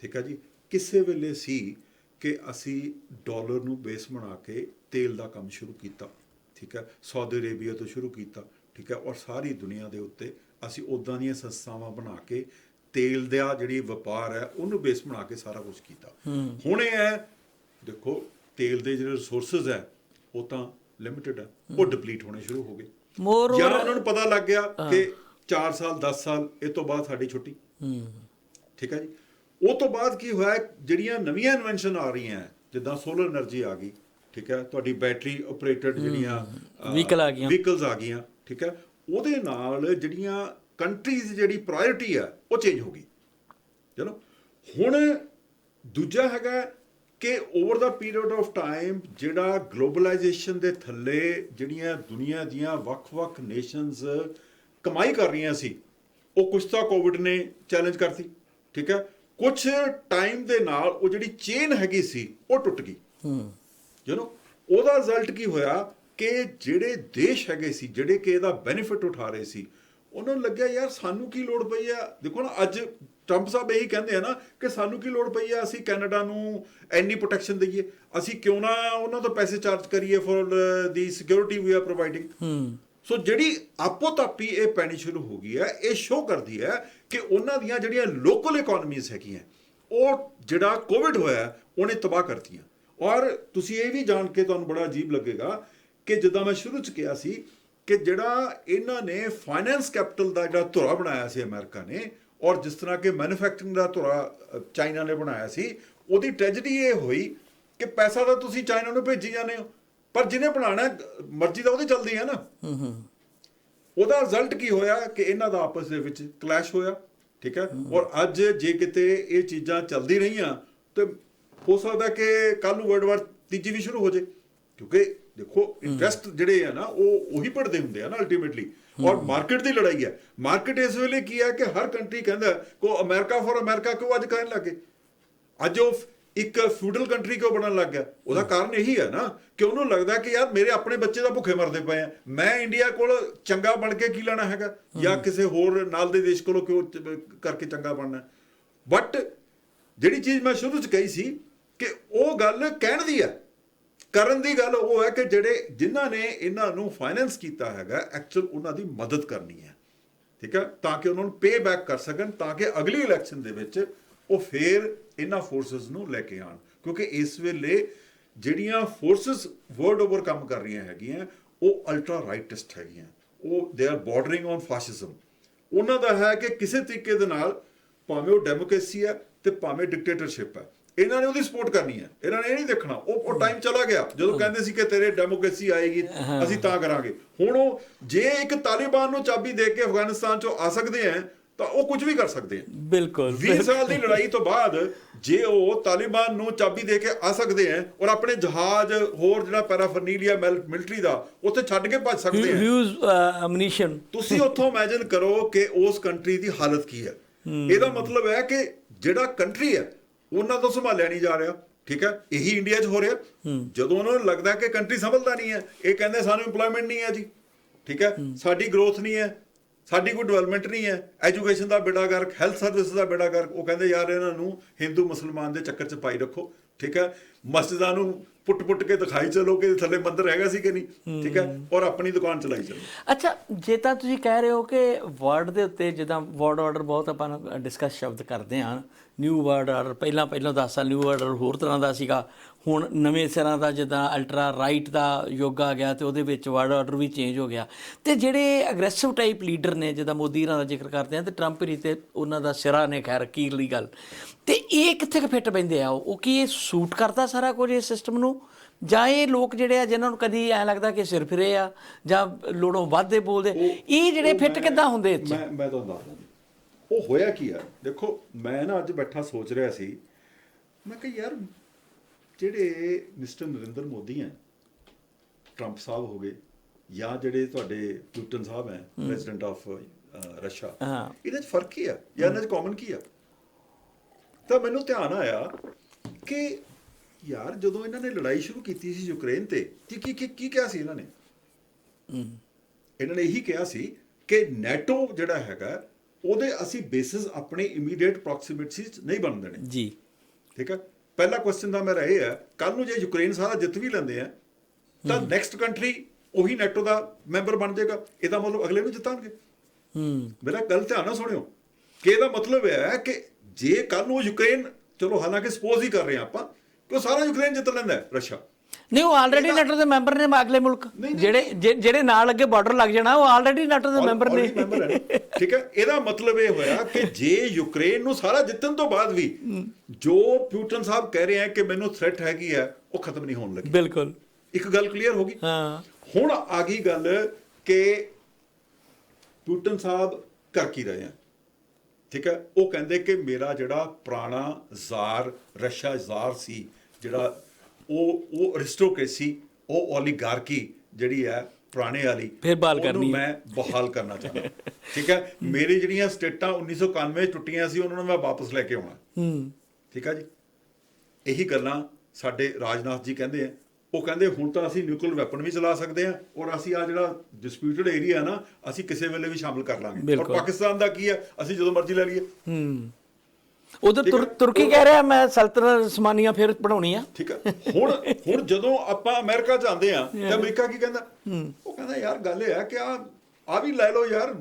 ਠੀਕ ਹੈ ਜੀ? ਕਿਸੇ ਵੇਲੇ ਸੀ ਕਿ ਅਸੀਂ ਡਾਲਰ ਨੂੰ ਬੇਸ ਬਣਾ ਕੇ ਤੇਲ ਦਾ ਕੰਮ ਸ਼ੁਰੂ ਕੀਤਾ। ਠੀਕ ਹੈ ਸਾਊਦੀ ਅਰੇਬੀਆ ਤੋਂ ਸ਼ੁਰੂ ਕੀਤਾ। ਠੀਕ ਹੈ ਔਰ ਸਾਰੀ ਦੁਨੀਆ ਦੇ ਉੱਤੇ ਅਸੀਂ ਉਦਾਂ ਦੀਆਂ ਸੰਸਥਾਵਾਂ ਬਣਾ ਕੇ ਤੇਲ ਦਾ ਜਿਹੜੀ ਵਪਾਰ ਹੈ ਉਹਨੂੰ ਬੇਸ ਬਣਾ ਕੇ ਸਾਰਾ ਕੁਝ ਕੀਤਾ। ਹੁਣ ਇਹ ਹੈ ਦੇਖੋ ਤੇਲ ਦੇ ਜਿਹੜੇ ਰਿਸੋਰਸਸ ਹੈ ਉਹ ਤਾਂ ਲਿਮਿਟਿਡ ਹੈ ਉਹ ਡਿਪਲੀਟ ਹੋਣੇ ਸ਼ੁਰੂ ਹੋ ਗਏ। ਮੋਰ ਯਾਰ ਉਹਨਾਂ ਨੂੰ ਪਤਾ ਲੱਗ ਗਿਆ ਕਿ 4 ਸਾਲ 10 ਸਾਲ ਇਹ ਤੋਂ ਬਾਅਦ ਸਾਡੀ ਛੁੱਟੀ। ਠੀਕ ਹੈ ਜੀ? ਉਹ ਤੋਂ ਬਾਅਦ ਕੀ ਹੋਇਆ ਜਿਹੜੀਆਂ ਨਵੀਆਂ ਇਨਵੈਂਸ਼ਨ ਆ ਰਹੀਆਂ ਜਿੱਦਾਂ ਸੋਲਰ એનર્ਜੀ ਆ ਗਈ ਠੀਕ ਹੈ? ਤੁਹਾਡੀ ਬੈਟਰੀ ਆਪਰੇਟਡ ਜਿਹੜੀਆਂ ਵਹੀਕਲ ਆ ਗਈਆਂ। ਵਹੀਕਲਸ ਆ ਗਈਆਂ ਠੀਕ ਹੈ? ਉਹਦੇ ਨਾਲ ਜਿਹੜੀਆਂ ਕੰਟਰੀਜ਼ ਜਿਹੜੀ ਪ੍ਰਾਇੋਰਟੀ ਆ ਉਹ ਚੇਂਜ ਹੋ ਗਈ। ਚਲੋ ਹੁਣ ਦੂਜਾ ਹੈਗਾ ਕਿ ਓਵਰ ਦਾ ਪੀਰੀਅਡ ਆਫ ਟਾਈਮ ਜਿਹੜਾ ਗਲੋਬਲਾਈਜੇਸ਼ਨ ਦੇ ਥੱਲੇ ਜਿਹੜੀਆਂ ਦੁਨੀਆ ਦੀਆਂ ਵੱਖ-ਵੱਖ ਨੇਸ਼ਨਸ ਕਮਾਈ ਕਰ ਰਹੀਆਂ ਸੀ ਉਹ ਕੁਛ ਤਾਂ ਕੋਵਿਡ ਨੇ ਚੈਲੰਜ ਕਰਤੀ ਠੀਕ ਹੈ? ਕੁਝ ਟਾਈਮ ਦੇ ਨਾਲ ਉਹ ਜਿਹੜੀ ਚੇਨ ਹੈਗੀ ਸੀ ਉਹ ਟੁੱਟ ਗਈ। ਹੂੰ। ਯੂ نو ਉਹਦਾ ਰਿਜ਼ਲਟ ਕੀ ਹੋਇਆ ਕਿ ਜਿਹੜੇ ਦੇਸ਼ ਹੈਗੇ ਸੀ ਜਿਹੜੇ ਕਿ ਇਹਦਾ ਬੈਨੀਫਿਟ ਉਠਾ ਰਹੇ ਸੀ ਉਹਨਾਂ ਨੂੰ ਲੱਗਿਆ ਯਾਰ ਸਾਨੂੰ ਕੀ ਲੋੜ ਪਈ ਆ? ਦੇਖੋ ਨਾ ਅੱਜ ਟਰੰਪ ਸਾਹਿਬ ਇਹੀ ਕਹਿੰਦੇ ਆ ਨਾ ਕਿ ਸਾਨੂੰ ਕੀ ਲੋੜ ਪਈ ਆ? ਅਸੀਂ ਕੈਨੇਡਾ ਨੂੰ ਐਨੀ ਪ੍ਰੋਟੈਕਸ਼ਨ ਦਈਏ। ਅਸੀਂ ਕਿਉਂ ਨਾ ਉਹਨਾਂ ਤੋਂ ਪੈਸੇ ਚਾਰਜ ਕਰੀਏ ਫॉर ਦੀ ਸਿਕਿਉਰਿਟੀ ਵੀ ਆਰ ਪ੍ਰੋਵਾਈਡਿੰਗ ਹੂੰ। ਸੋ ਜਿਹੜੀ ਆਪੋ ਤਾਪੀ ਇਹ ਪੈਣੀ ਸ਼ੁਰੂ ਹੋ ਗਈ ਹੈ ਇਹ ਸ਼ੋਅ ਕਰਦੀ ਹੈ ਕਿ ਉਹਨਾਂ ਦੀਆਂ ਜਿਹੜੀਆਂ ਲੋਕਲ ਇਕਨੋਮੀਜ਼ ਹੈਗੀਆਂ ਉਹ ਜਿਹੜਾ ਕੋਵਿਡ ਹੋਇਆ ਉਹਨੇ ਤਬਾਹ ਕਰਤੀਆਂ। ਔਰ ਤੁਸੀਂ ਇਹ ਵੀ ਜਾਣ ਕੇ ਤੁਹਾਨੂੰ ਬੜਾ ਅਜੀਬ ਲੱਗੇਗਾ ਕਿ ਜਿੱਦਾਂ ਮੈਂ ਸ਼ੁਰੂ ਚ ਕਿਹਾ ਸੀ ਕਿ ਜਿਹੜਾ ਇਹਨਾਂ ਨੇ ਫਾਈਨੈਂਸ ਕੈਪੀਟਲ ਦਾ ਜਿਹੜਾ ਧੁਰਾ ਬਣਾਇਆ ਸੀ ਅਮਰੀਕਾ ਨੇ ਔਰ ਜਿਸ ਤਰ੍ਹਾਂ ਕਿ ਮੈਨੂਫੈਕਚਰਿੰਗ ਦਾ ਧੁਰਾ ਚਾਈਨਾ ਨੇ ਬਣਾਇਆ ਸੀ ਉਹਦੀ ਟ੍ਰੈਜੇਡੀ ਇਹ ਹੋਈ ਕਿ ਪੈਸਾ ਤਾਂ ਤੁਸੀਂ ਚਾਈਨਾ ਨੂੰ ਭੇਜੀ ਜਾਂਦੇ ਹੋ ਪਰ ਜਿਹਨੇ ਬਣਾਉਣਾ ਹੈ, ਮਰਜ਼ੀ ਤਾਂ ਉਹਦੀ ਚੱਲਦੀ ਹੈ ਨਾ। ਹੂੰ ਹੂੰ। ਉਹਦਾ ਰਿਜ਼ਲਟ ਕੀ ਹੋਇਆ ਕਿ ਇਹਨਾਂ ਦਾ ਆਪਸ ਦੇ ਵਿੱਚ ਕਲੈਸ਼ ਹੋਇਆ ਠੀਕ ਹੈ? ਔਰ ਅੱਜ ਜੇ ਕਿਤੇ ਇਹ ਚੀਜ਼ਾਂ ਚੱਲਦੀ ਰਹੀਆਂ ਤੇ ਹੋ ਸਕਦਾ ਕਿ ਕੱਲ ਨੂੰ ਵਰਲਡ ਵਾਰ ਤੀਜੀ ਵੀ ਸ਼ੁਰੂ ਹੋ ਜੇ ਕਿਉਂਕਿ ਦੇਖੋ ਇੰਟਰਸਟ ਜਿਹੜੇ ਆ ਨਾ ਉਹ ਉਹੀ ਪੜਦੇ ਹੁੰਦੇ ਆ ਨਾ ਅਲਟੀਮੇਟਲੀ ਔਰ ਮਾਰਕੀਟ ਦੀ ਲੜਾਈ ਹੈ। ਮਾਰਕੀਟ ਇਸ ਵੇਲੇ ਕੀ ਹੈ ਕਿ ਹਰ ਕੰਟਰੀ ਕਹਿੰਦਾ ਕੋ ਅਮਰੀਕਾ ਫॉर ਅਮਰੀਕਾ ਕਿਉਂ ਅੱਜ ਕਹਿਣ ਲੱਗੇ ਅੱਜ ਉਹ ਇੱਕ ਫਿਊਡਲ ਕੰਟਰੀ ਕਿਉਂ ਬਣਨ ਲੱਗ ਗਿਆ? ਉਹਦਾ ਕਾਰਨ ਇਹੀ ਹੈ ਨਾ ਕਿ ਉਹਨੂੰ ਲੱਗਦਾ ਕਿ ਯਾਰ ਮੇਰੇ ਆਪਣੇ ਬੱਚੇ ਤਾਂ ਭੁੱਖੇ ਮਰਦੇ ਪਏ ਆ। ਮੈਂ ਇੰਡੀਆ ਕੋਲ ਚੰਗਾ ਬਣ ਕੇ ਕੀ ਲੈਣਾ ਹੈਗਾ? ਜਾਂ ਕਿਸੇ ਹੋਰ ਨਾਲ ਦੇ ਦੇਸ਼ ਕੋਲੋਂ ਕਿਉਂ ਕਰਕੇ ਚੰਗਾ ਬਣਨਾ ਬਟ ਜਿਹੜੀ ਚੀਜ਼ ਮੈਂ ਸ਼ੁਰੂ ਚ ਕਹੀ ਸੀ ਕਿ ਉਹ ਗੱਲ ਕਹਿਣ ਦੀ ਹੈ। ਕਰਨ ਦੀ ਗੱਲ ਉਹ ਹੈ ਕਿ ਜਿਹੜੇ ਜਿਨ੍ਹਾਂ ਨੇ ਇਹਨਾਂ ਨੂੰ ਫਾਈਨੈਂਸ ਕੀਤਾ ਹੈਗਾ ਐਕਚੁਅਲ ਉਹਨਾਂ ਦੀ ਮਦਦ ਕਰਨੀ ਹੈ। ਠੀਕ ਹੈ? ਤਾਂ ਕਿ ਉਹਨਾਂ ਨੂੰ ਪੇ ਬੈਕ ਕਰ ਸਕਣ, ਤਾਂ ਕਿ ਅਗਲੀ ਇਲੈਕਸ਼ਨ ਦੇ ਵਿੱਚ ਉਹ ਫੇਰ ਇਹਨਾਂ ਫੋਰਸਸ ਨੂੰ ਲੈ ਕੇ ਆਣ ਕਿਉਂਕਿ ਇਸ ਵੇਲੇ ਜਿਹੜੀਆਂ ਫੋਰਸਸ ਵਰਲਡ ਓਵਰ ਕੰਮ ਕਰ ਰਹੀਆਂ ਹੈਗੀਆਂ, ਉਹ ਅਲਟਰਾ ਰਾਈਟਿਸਟ ਹੈਗੀਆਂ। ਉਹ ਦੇ ਆਰ ਬਾਰਡਰਿੰਗ ਔਨ ਫਾਸਿਜ਼ਮ ਉਹਨਾਂ ਦਾ ਹੈ ਕਿ ਕਿਸੇ ਤਰੀਕੇ ਦੇ ਨਾਲ ਭਾਵੇਂ ਉਹ ਡੈਮੋਕ੍ਰੇਸੀ ਹੈ ਤੇ ਭਾਵੇਂ ਡਿਕਟੇਟਰਸ਼ਿਪ ਹੈ। ਇਹਨਾਂ ਨੇ ਉਹਦੀ ਸਪੋਰਟ ਕਰਨੀ ਹੈ। ਇਹਨਾਂ ਨੇ ਇਹ ਨਹੀਂ ਦੇਖਣਾ। ਉਹ ਉਹ ਟਾਈਮ ਚਲਾ ਗਿਆ। ਜਦੋਂ ਕਹਿੰਦੇ ਸੀ ਕਿ ਤੇਰੇ ਡੈਮੋਕ੍ਰੇਸੀ ਆਏਗੀ ਅਸੀਂ ਤਾਂ ਕਰਾਂਗੇ। ਹੁਣ ਉਹ ਜੇ ਇੱਕ ਤਾਲਿਬਾਨ ਨੂੰ ਚਾਬੀ ਦੇ ਕੇ ਅਫਗਾਨਿਸਤਾਨ ਚੋਂ ਆ ਸਕਦੇ ਆ ਤਾਂ ਉਹ ਕੁਝ ਵੀ ਕਰ ਸਕਦੇ ਆ ਬਿਲਕੁਲ 20 ਸਾਲ ਦੀ ਲੜਾਈ ਤੋਂ ਬਾਅਦ ਜੇ ਉਹ ਤਾਲਿਬਾਨ ਨੂੰ ਚਾਬੀ ਦੇ ਕੇ ਆ ਸਕਦੇ ਆ ਔਰ ਆਪਣੇ ਜਹਾਜ਼ ਹੋਰ ਜਿਹੜਾ ਪੈਰਾਫਰਨੀਲੀਆ ਮਿਲਟਰੀ ਦਾ ਉੱਥੇ ਛੱਡ ਕੇ ਭੱਜ ਸਕਦੇ ਆ ਹਿਊਜ਼ ਅਮਨੀਸ਼ਨ ਤੁਸੀਂ ਉੱਥੋਂ ਇਮੇਜਿਨ ਕਰੋ ਕਿ ਉਸ ਕੰਟਰੀ ਦੀ ਹਾਲਤ ਕੀ ਹੈ। ਇਹਦਾ ਮਤਲਬ ਹੈ ਕਿ ਜਿਹੜਾ ਕੰਟਰੀ ਹੈ ਉਹਨਾਂ ਤੋਂ ਸੰਭਾਲਿਆ ਨਹੀਂ ਜਾ ਰਿਹਾ। ਠੀਕ ਹੈ? ਇਹੀ ਇੰਡੀਆ 'ਚ ਹੋ ਰਿਹਾ। ਜਦੋਂ ਉਹਨਾਂ ਨੂੰ ਲੱਗਦਾ ਕਿ ਕੰਟਰੀ ਸੰਭਲਦਾ ਨਹੀਂ ਹੈ ਇਹ ਕਹਿੰਦੇ ਸਾਨੂੰ ਏਮਪਲੋਇਮੈਂਟ ਨਹੀਂ ਹੈ ਜੀ। ਠੀਕ ਹੈ? ਸਾਡੀ ਗਰੋਥ ਨਹੀਂ ਹੈ ਸਾਡੀ ਕੋਈ ਡਿਵੈਲਪਮੈਂਟ ਨਹੀਂ ਹੈ। ਐਜੂਕੇਸ਼ਨ ਦਾ ਬੇੜਾ ਗਰਕ ਹੈਲਥ ਸਰਵਿਸ ਦਾ ਬੇੜਾ ਗਰਕ ਉਹ ਕਹਿੰਦੇ ਯਾਰ ਇਹਨਾਂ ਨੂੰ ਹਿੰਦੂ ਮੁਸਲਮਾਨ ਦੇ ਚੱਕਰ 'ਚ ਪਾਈ ਰੱਖੋ। ਠੀਕ ਹੈ? ਮਸਜਿਦਾਂ ਨੂੰ ਪੁੱਟ-ਪੁੱਟ ਕੇ ਦਿਖਾਈ ਚਲੋ ਕਿ ਥੱਲੇ ਮੰਦਿਰ ਹੈਗਾ ਸੀ ਕਿ ਨਹੀਂ। ਠੀਕ ਹੈ? ਔਰ ਆਪਣੀ ਦੁਕਾਨ ਚਲਾਈ ਚਲੋ। ਅੱਛਾ ਜੇ ਤਾਂ ਤੁਸੀਂ ਕਹਿ ਰਹੇ ਹੋ ਕਿ ਵਰਡ ਦੇ ਉੱਤੇ ਜਿੱਦਾਂ ਵਰਡ ਆਰਡਰ ਬਹੁਤ ਆਪਾਂ ਡਿਸਕਸ ਸ਼ਬਦ ਕਰਦੇ ਹਾਂ ਨਿਊ ਵਰਡ ਆਰਡਰ ਪਹਿਲਾਂ ਪਹਿਲਾਂ 10 ਸਾਲ ਨਿਊ ਵਰਡ ਆਰਡਰ ਹੋਰ ਤਰ੍ਹਾਂ ਦਾ ਸੀਗਾ। ਹੁਣ ਨਵੇਂ ਸਿਰਾਂ ਦਾ ਜਿੱਦਾਂ ਅਲਟਰਾ ਰਾਈਟ ਦਾ ਯੁੱਗ ਆ ਗਿਆ ਤੇ ਉਹਦੇ ਵਿੱਚ ਵਰਡ ਆਰਡਰ ਵੀ ਚੇਂਜ ਹੋ ਗਿਆ। ਤੇ ਜਿਹੜੇ ਅਗਰੈਸਿਵ ਟਾਈਪ ਲੀਡਰ ਨੇ ਜਿੱਦਾਂ ਮੋਦੀ ਰਾਂ ਦਾ ਜ਼ਿਕਰ ਕਰਦੇ ਆ ਤੇ ਟਰੰਪ ਰੀ ਤੇ ਉਹਨਾਂ ਦਾ ਸਿਰਾ ਨੇ ਖੈਰ ਅਖੀਰਲੀ ਗੱਲ। ਤੇ ਇਹ ਕਿੱਥੇ ਕੁ ਫਿੱਟ ਪੈਂਦੇ ਆ? ਉਹ ਕੀ ਇਹ ਸੂਟ ਕਰਦਾ ਸਾਰਾ ਕੁਝ ਇਸ ਸਿਸਟਮ ਨੂੰ? ਜਾਂ ਇਹ ਲੋਕ ਜਿਹੜੇ ਆ ਜਿਨ੍ਹਾਂ ਨੂੰ ਕਦੀ ਐ ਲੱਗਦਾ ਕਿ ਸਿਰ ਫਿਰੇ ਆ ਜਾਂ ਲੋੜੋਂ ਵੱਧਦੇ ਬੋਲਦੇ ਇਹ ਜਿਹੜੇ ਫਿੱਟ ਕਿੱਦਾਂ ਹੁੰਦੇ ਇੱਥੇ? ਮੈਂ ਮੈਂ ਤੁਹਾਨੂੰ ਦੱਸਦਾ। ਉਹ ਹੋਇਆ ਕੀ ਆ? ਦੇਖੋ ਮੈਂ ਨਾ ਅੱਜ ਬੈਠਾ ਸੋਚ ਰਿਹਾ ਸੀ ਮੈਂ ਕਿ ਯਾਰ ਜਿਹੜੇ ਮਿਸਟਰ ਨਰਿੰਦਰ ਮੋਦੀ ਹੈ ਟਰੰਪ ਸਾਹਿਬ ਹੋ ਗਏ ਜਾਂ ਜਿਹੜੇ ਤੁਹਾਡੇ ਪੁਟਨ ਸਾਹਿਬ ਹੈ। ਪ੍ਰੈਜ਼ੀਡੈਂਟ ਆਫ ਰਸ਼ੀਆ ਹਾਂ। ਇਹਦੇ ਚ ਫ਼ਰਕ ਕੀ ਆ? ਜਾਂ ਇਹਨਾਂ ਚ ਕਾਮਨ ਕੀ ਆ? ਤਾਂ ਮੈਨੂੰ ਧਿਆਨ ਆਇਆ ਕਿ ਯਾਰ ਜਦੋਂ ਇਹਨਾਂ ਨੇ ਲੜਾਈ ਸ਼ੁਰੂ ਕੀਤੀ ਸੀ ਯੂਕਰੇਨ ਤੇ ਕੀ ਕੀ ਕੀ ਕੀ ਕਿਹਾ ਸੀ ਇਹਨਾਂ ਨੇ? ਇਹਨਾਂ ਨੇ ਇਹੀ ਕਿਹਾ ਸੀ ਕਿ ਨੈਟੋ ਜਿਹੜਾ ਹੈਗਾ ਉਹਦੇ ਅਸੀਂ ਬੇਸਿਸ ਆਪਣੇ ਇਮੀਡੀਏਟ ਪ੍ਰੋਕਸੀਮਿਟੀ 'ਚ ਨਹੀਂ ਬਣ ਦੇਣੇ। ਜੀ। ਠੀਕ ਹੈ? ਪਹਿਲਾ ਕੁਐਸਚਨ ਦਾ ਮੇਰਾ ਇਹ ਹੈ ਕੱਲ ਨੂੰ ਜੇ ਯੂਕਰੇਨ ਸਾਰਾ ਜਿੱਤ ਵੀ ਲੈਂਦੇ ਆ ਤਾਂ ਨੈਕਸਟ ਕੰਟਰੀ ਉਹੀ ਨੈਟੋ ਦਾ ਮੈਂਬਰ ਬਣ ਜਾਏਗਾ। ਇਹਦਾ ਮਤਲਬ ਅਗਲੇ ਨੂੰ ਜਿੱਤਾਂਗੇ। ਹੂੰ। ਮੇਰਾ ਗੱਲ ਧਿਆਨ ਨਾਲ ਸੁਣਿਓ। ਕਿ ਇਹਦਾ ਮਤਲਬ ਇਹ ਹੈ ਕਿ ਜੇ ਕੱਲ ਨੂੰ ਯੂਕਰੇਨ ਚਲੋ ਹਾਲਾਂਕਿ ਸਪੋਜ਼ ਹੀ ਕਰ ਰਹੇ ਹਾਂ ਆਪਾਂ ਕਿ ਉਹ ਸਾਰਾ ਯੂਕਰੇਨ ਜਿੱਤ ਲੈਂਦਾ ਹੈ ਰਸ਼ੀਆ ਨਹੀਂ ਉਹ ਆਲਰੇਡੀ ਨੈਟੋ ਦੇ ਮੈਂਬਰ ਨੇ ਅਗਲੇ ਮੁਲਕ। ਜਿਹੜੇ ਜਿਹੜੇ ਨਾਲ ਅੱਗੇ ਬਾਰਡਰ ਲੱਗ ਜਾਣਾ ਉਹ ਆਲਰੇਡੀ ਨੈਟੋ ਦੇ ਮੈਂਬਰ ਨੇ। ਠੀਕ ਹੈ ਇਹਦਾ ਮਤਲਬ ਇਹ ਹੋਇਆ ਕਿ ਜੇ ਯੂਕਰੇਨ ਨੂੰ ਸਾਰਾ ਜਿੱਤਣ ਤੋਂ ਬਾਅਦ ਵੀ ਜੋ ਪਿਊਟਨ ਸਾਹਿਬ ਕਹਿ ਰਹੇ ਆ ਕਿ ਮੈਨੂੰ ਥ੍ਰੈਟ ਹੈਗੀ ਆ ਉਹ ਖਤਮ ਨਹੀਂ ਹੋਣ ਲੱਗੀ। ਬਿਲਕੁਲ। ਇੱਕ ਗੱਲ ਕਲੀਅਰ ਹੋ ਗਈ? ਹਾਂ। ਹੁਣ ਆ ਗਈ ਗੱਲ ਕਿ ਪੁਟਨ ਸਾਹਿਬ ਕਰ ਕੀ ਰਹੇ ਆ ਠੀਕ ਹੈ ਉਹ ਕਹਿੰਦੇ ਕਿ ਮੇਰਾ ਜਿਹੜਾ ਪੁਰਾਣਾ ਜ਼ਾਰ ਰਸ਼ੀਆ ਜ਼ਾਰ ਸੀ ਜਿਹੜਾ ਉਹ ਉਹ ਅਰਿਸਟੋਕ੍ਰੇਸੀ ਉਹ ਓਲੀਗਾਰਕੀ ਜਿਹੜੀ ਹੈ ਪੁਰਾਣੇ ਵਾਲੀ ਫਿਰ ਬਹਾਲ ਕਰਨੀ। ਮੈਂ ਬਹਾਲ ਕਰਨਾ ਚਾਹੁੰਦਾ। ਠੀਕ ਹੈ? ਮੇਰੀ ਜਿਹੜੀਆਂ ਸਟੇਟਾਂ 1991 ਚ ਟੁੱਟੀਆਂ ਸੀ ਉਹਨਾਂ ਨੂੰ ਮੈਂ ਵਾਪਸ ਲੈ ਕੇ ਆਉਣਾ। ਹੂੰ। ਠੀਕ ਹੈ ਜੀ? ਇਹੀ ਗੱਲਾਂ ਸਾਡੇ ਰਾਜਨਾਥ ਜੀ ਕਹਿੰਦੇ ਆ। ਉਹ ਕਹਿੰਦੇ ਹੁਣ ਤਾਂ ਅਸੀਂ ਨਿਊਕਲੀਅਰ ਵੈਪਨ ਵੀ ਚਲਾ ਸਕਦੇ ਆ ਔਰ ਅਸੀਂ ਆ ਜਿਹੜਾ ਡਿਸਪਿਊਟਡ ਏਰੀਆ ਨਾ ਅਸੀਂ ਕਿਸੇ ਵੇਲੇ ਵੀ ਸ਼ਾਮਲ ਕਰ ਲਾਂਗੇ। ਔਰ। ਪਾਕਿਸਤਾਨ ਦਾ ਕੀ ਹੈ? ਅਸੀਂ ਜਦੋਂ ਮਰਜ਼ੀ ਲੈ ਲਈਏ। ਹੂੰ। ਉਧਰ ਤੁਰਕੀ ਕਹਿ ਰਿਹਾ ਮੈਂ ਸਲਤਨਤ ਉਸਮਾਨੀਆ ਫਿਰ ਬਣਾਉਣੀ ਆ ਠੀਕ ਹੈ। ਹੁਣ ਹੁਣ ਜਦੋਂ ਆਪਾਂ ਅਮਰੀਕਾ ਜਾਂਦੇ ਆ ਤੇ ਅਮਰੀਕਾ ਕੀ ਕਹਿੰਦਾ? ਉਹ ਕਹਿੰਦਾ ਯਾਰ ਗੱਲ ਇਹ ਹੈ ਕਿ ਆ ਆ ਵੀ ਲੈ ਲਓ ਯਾਰ।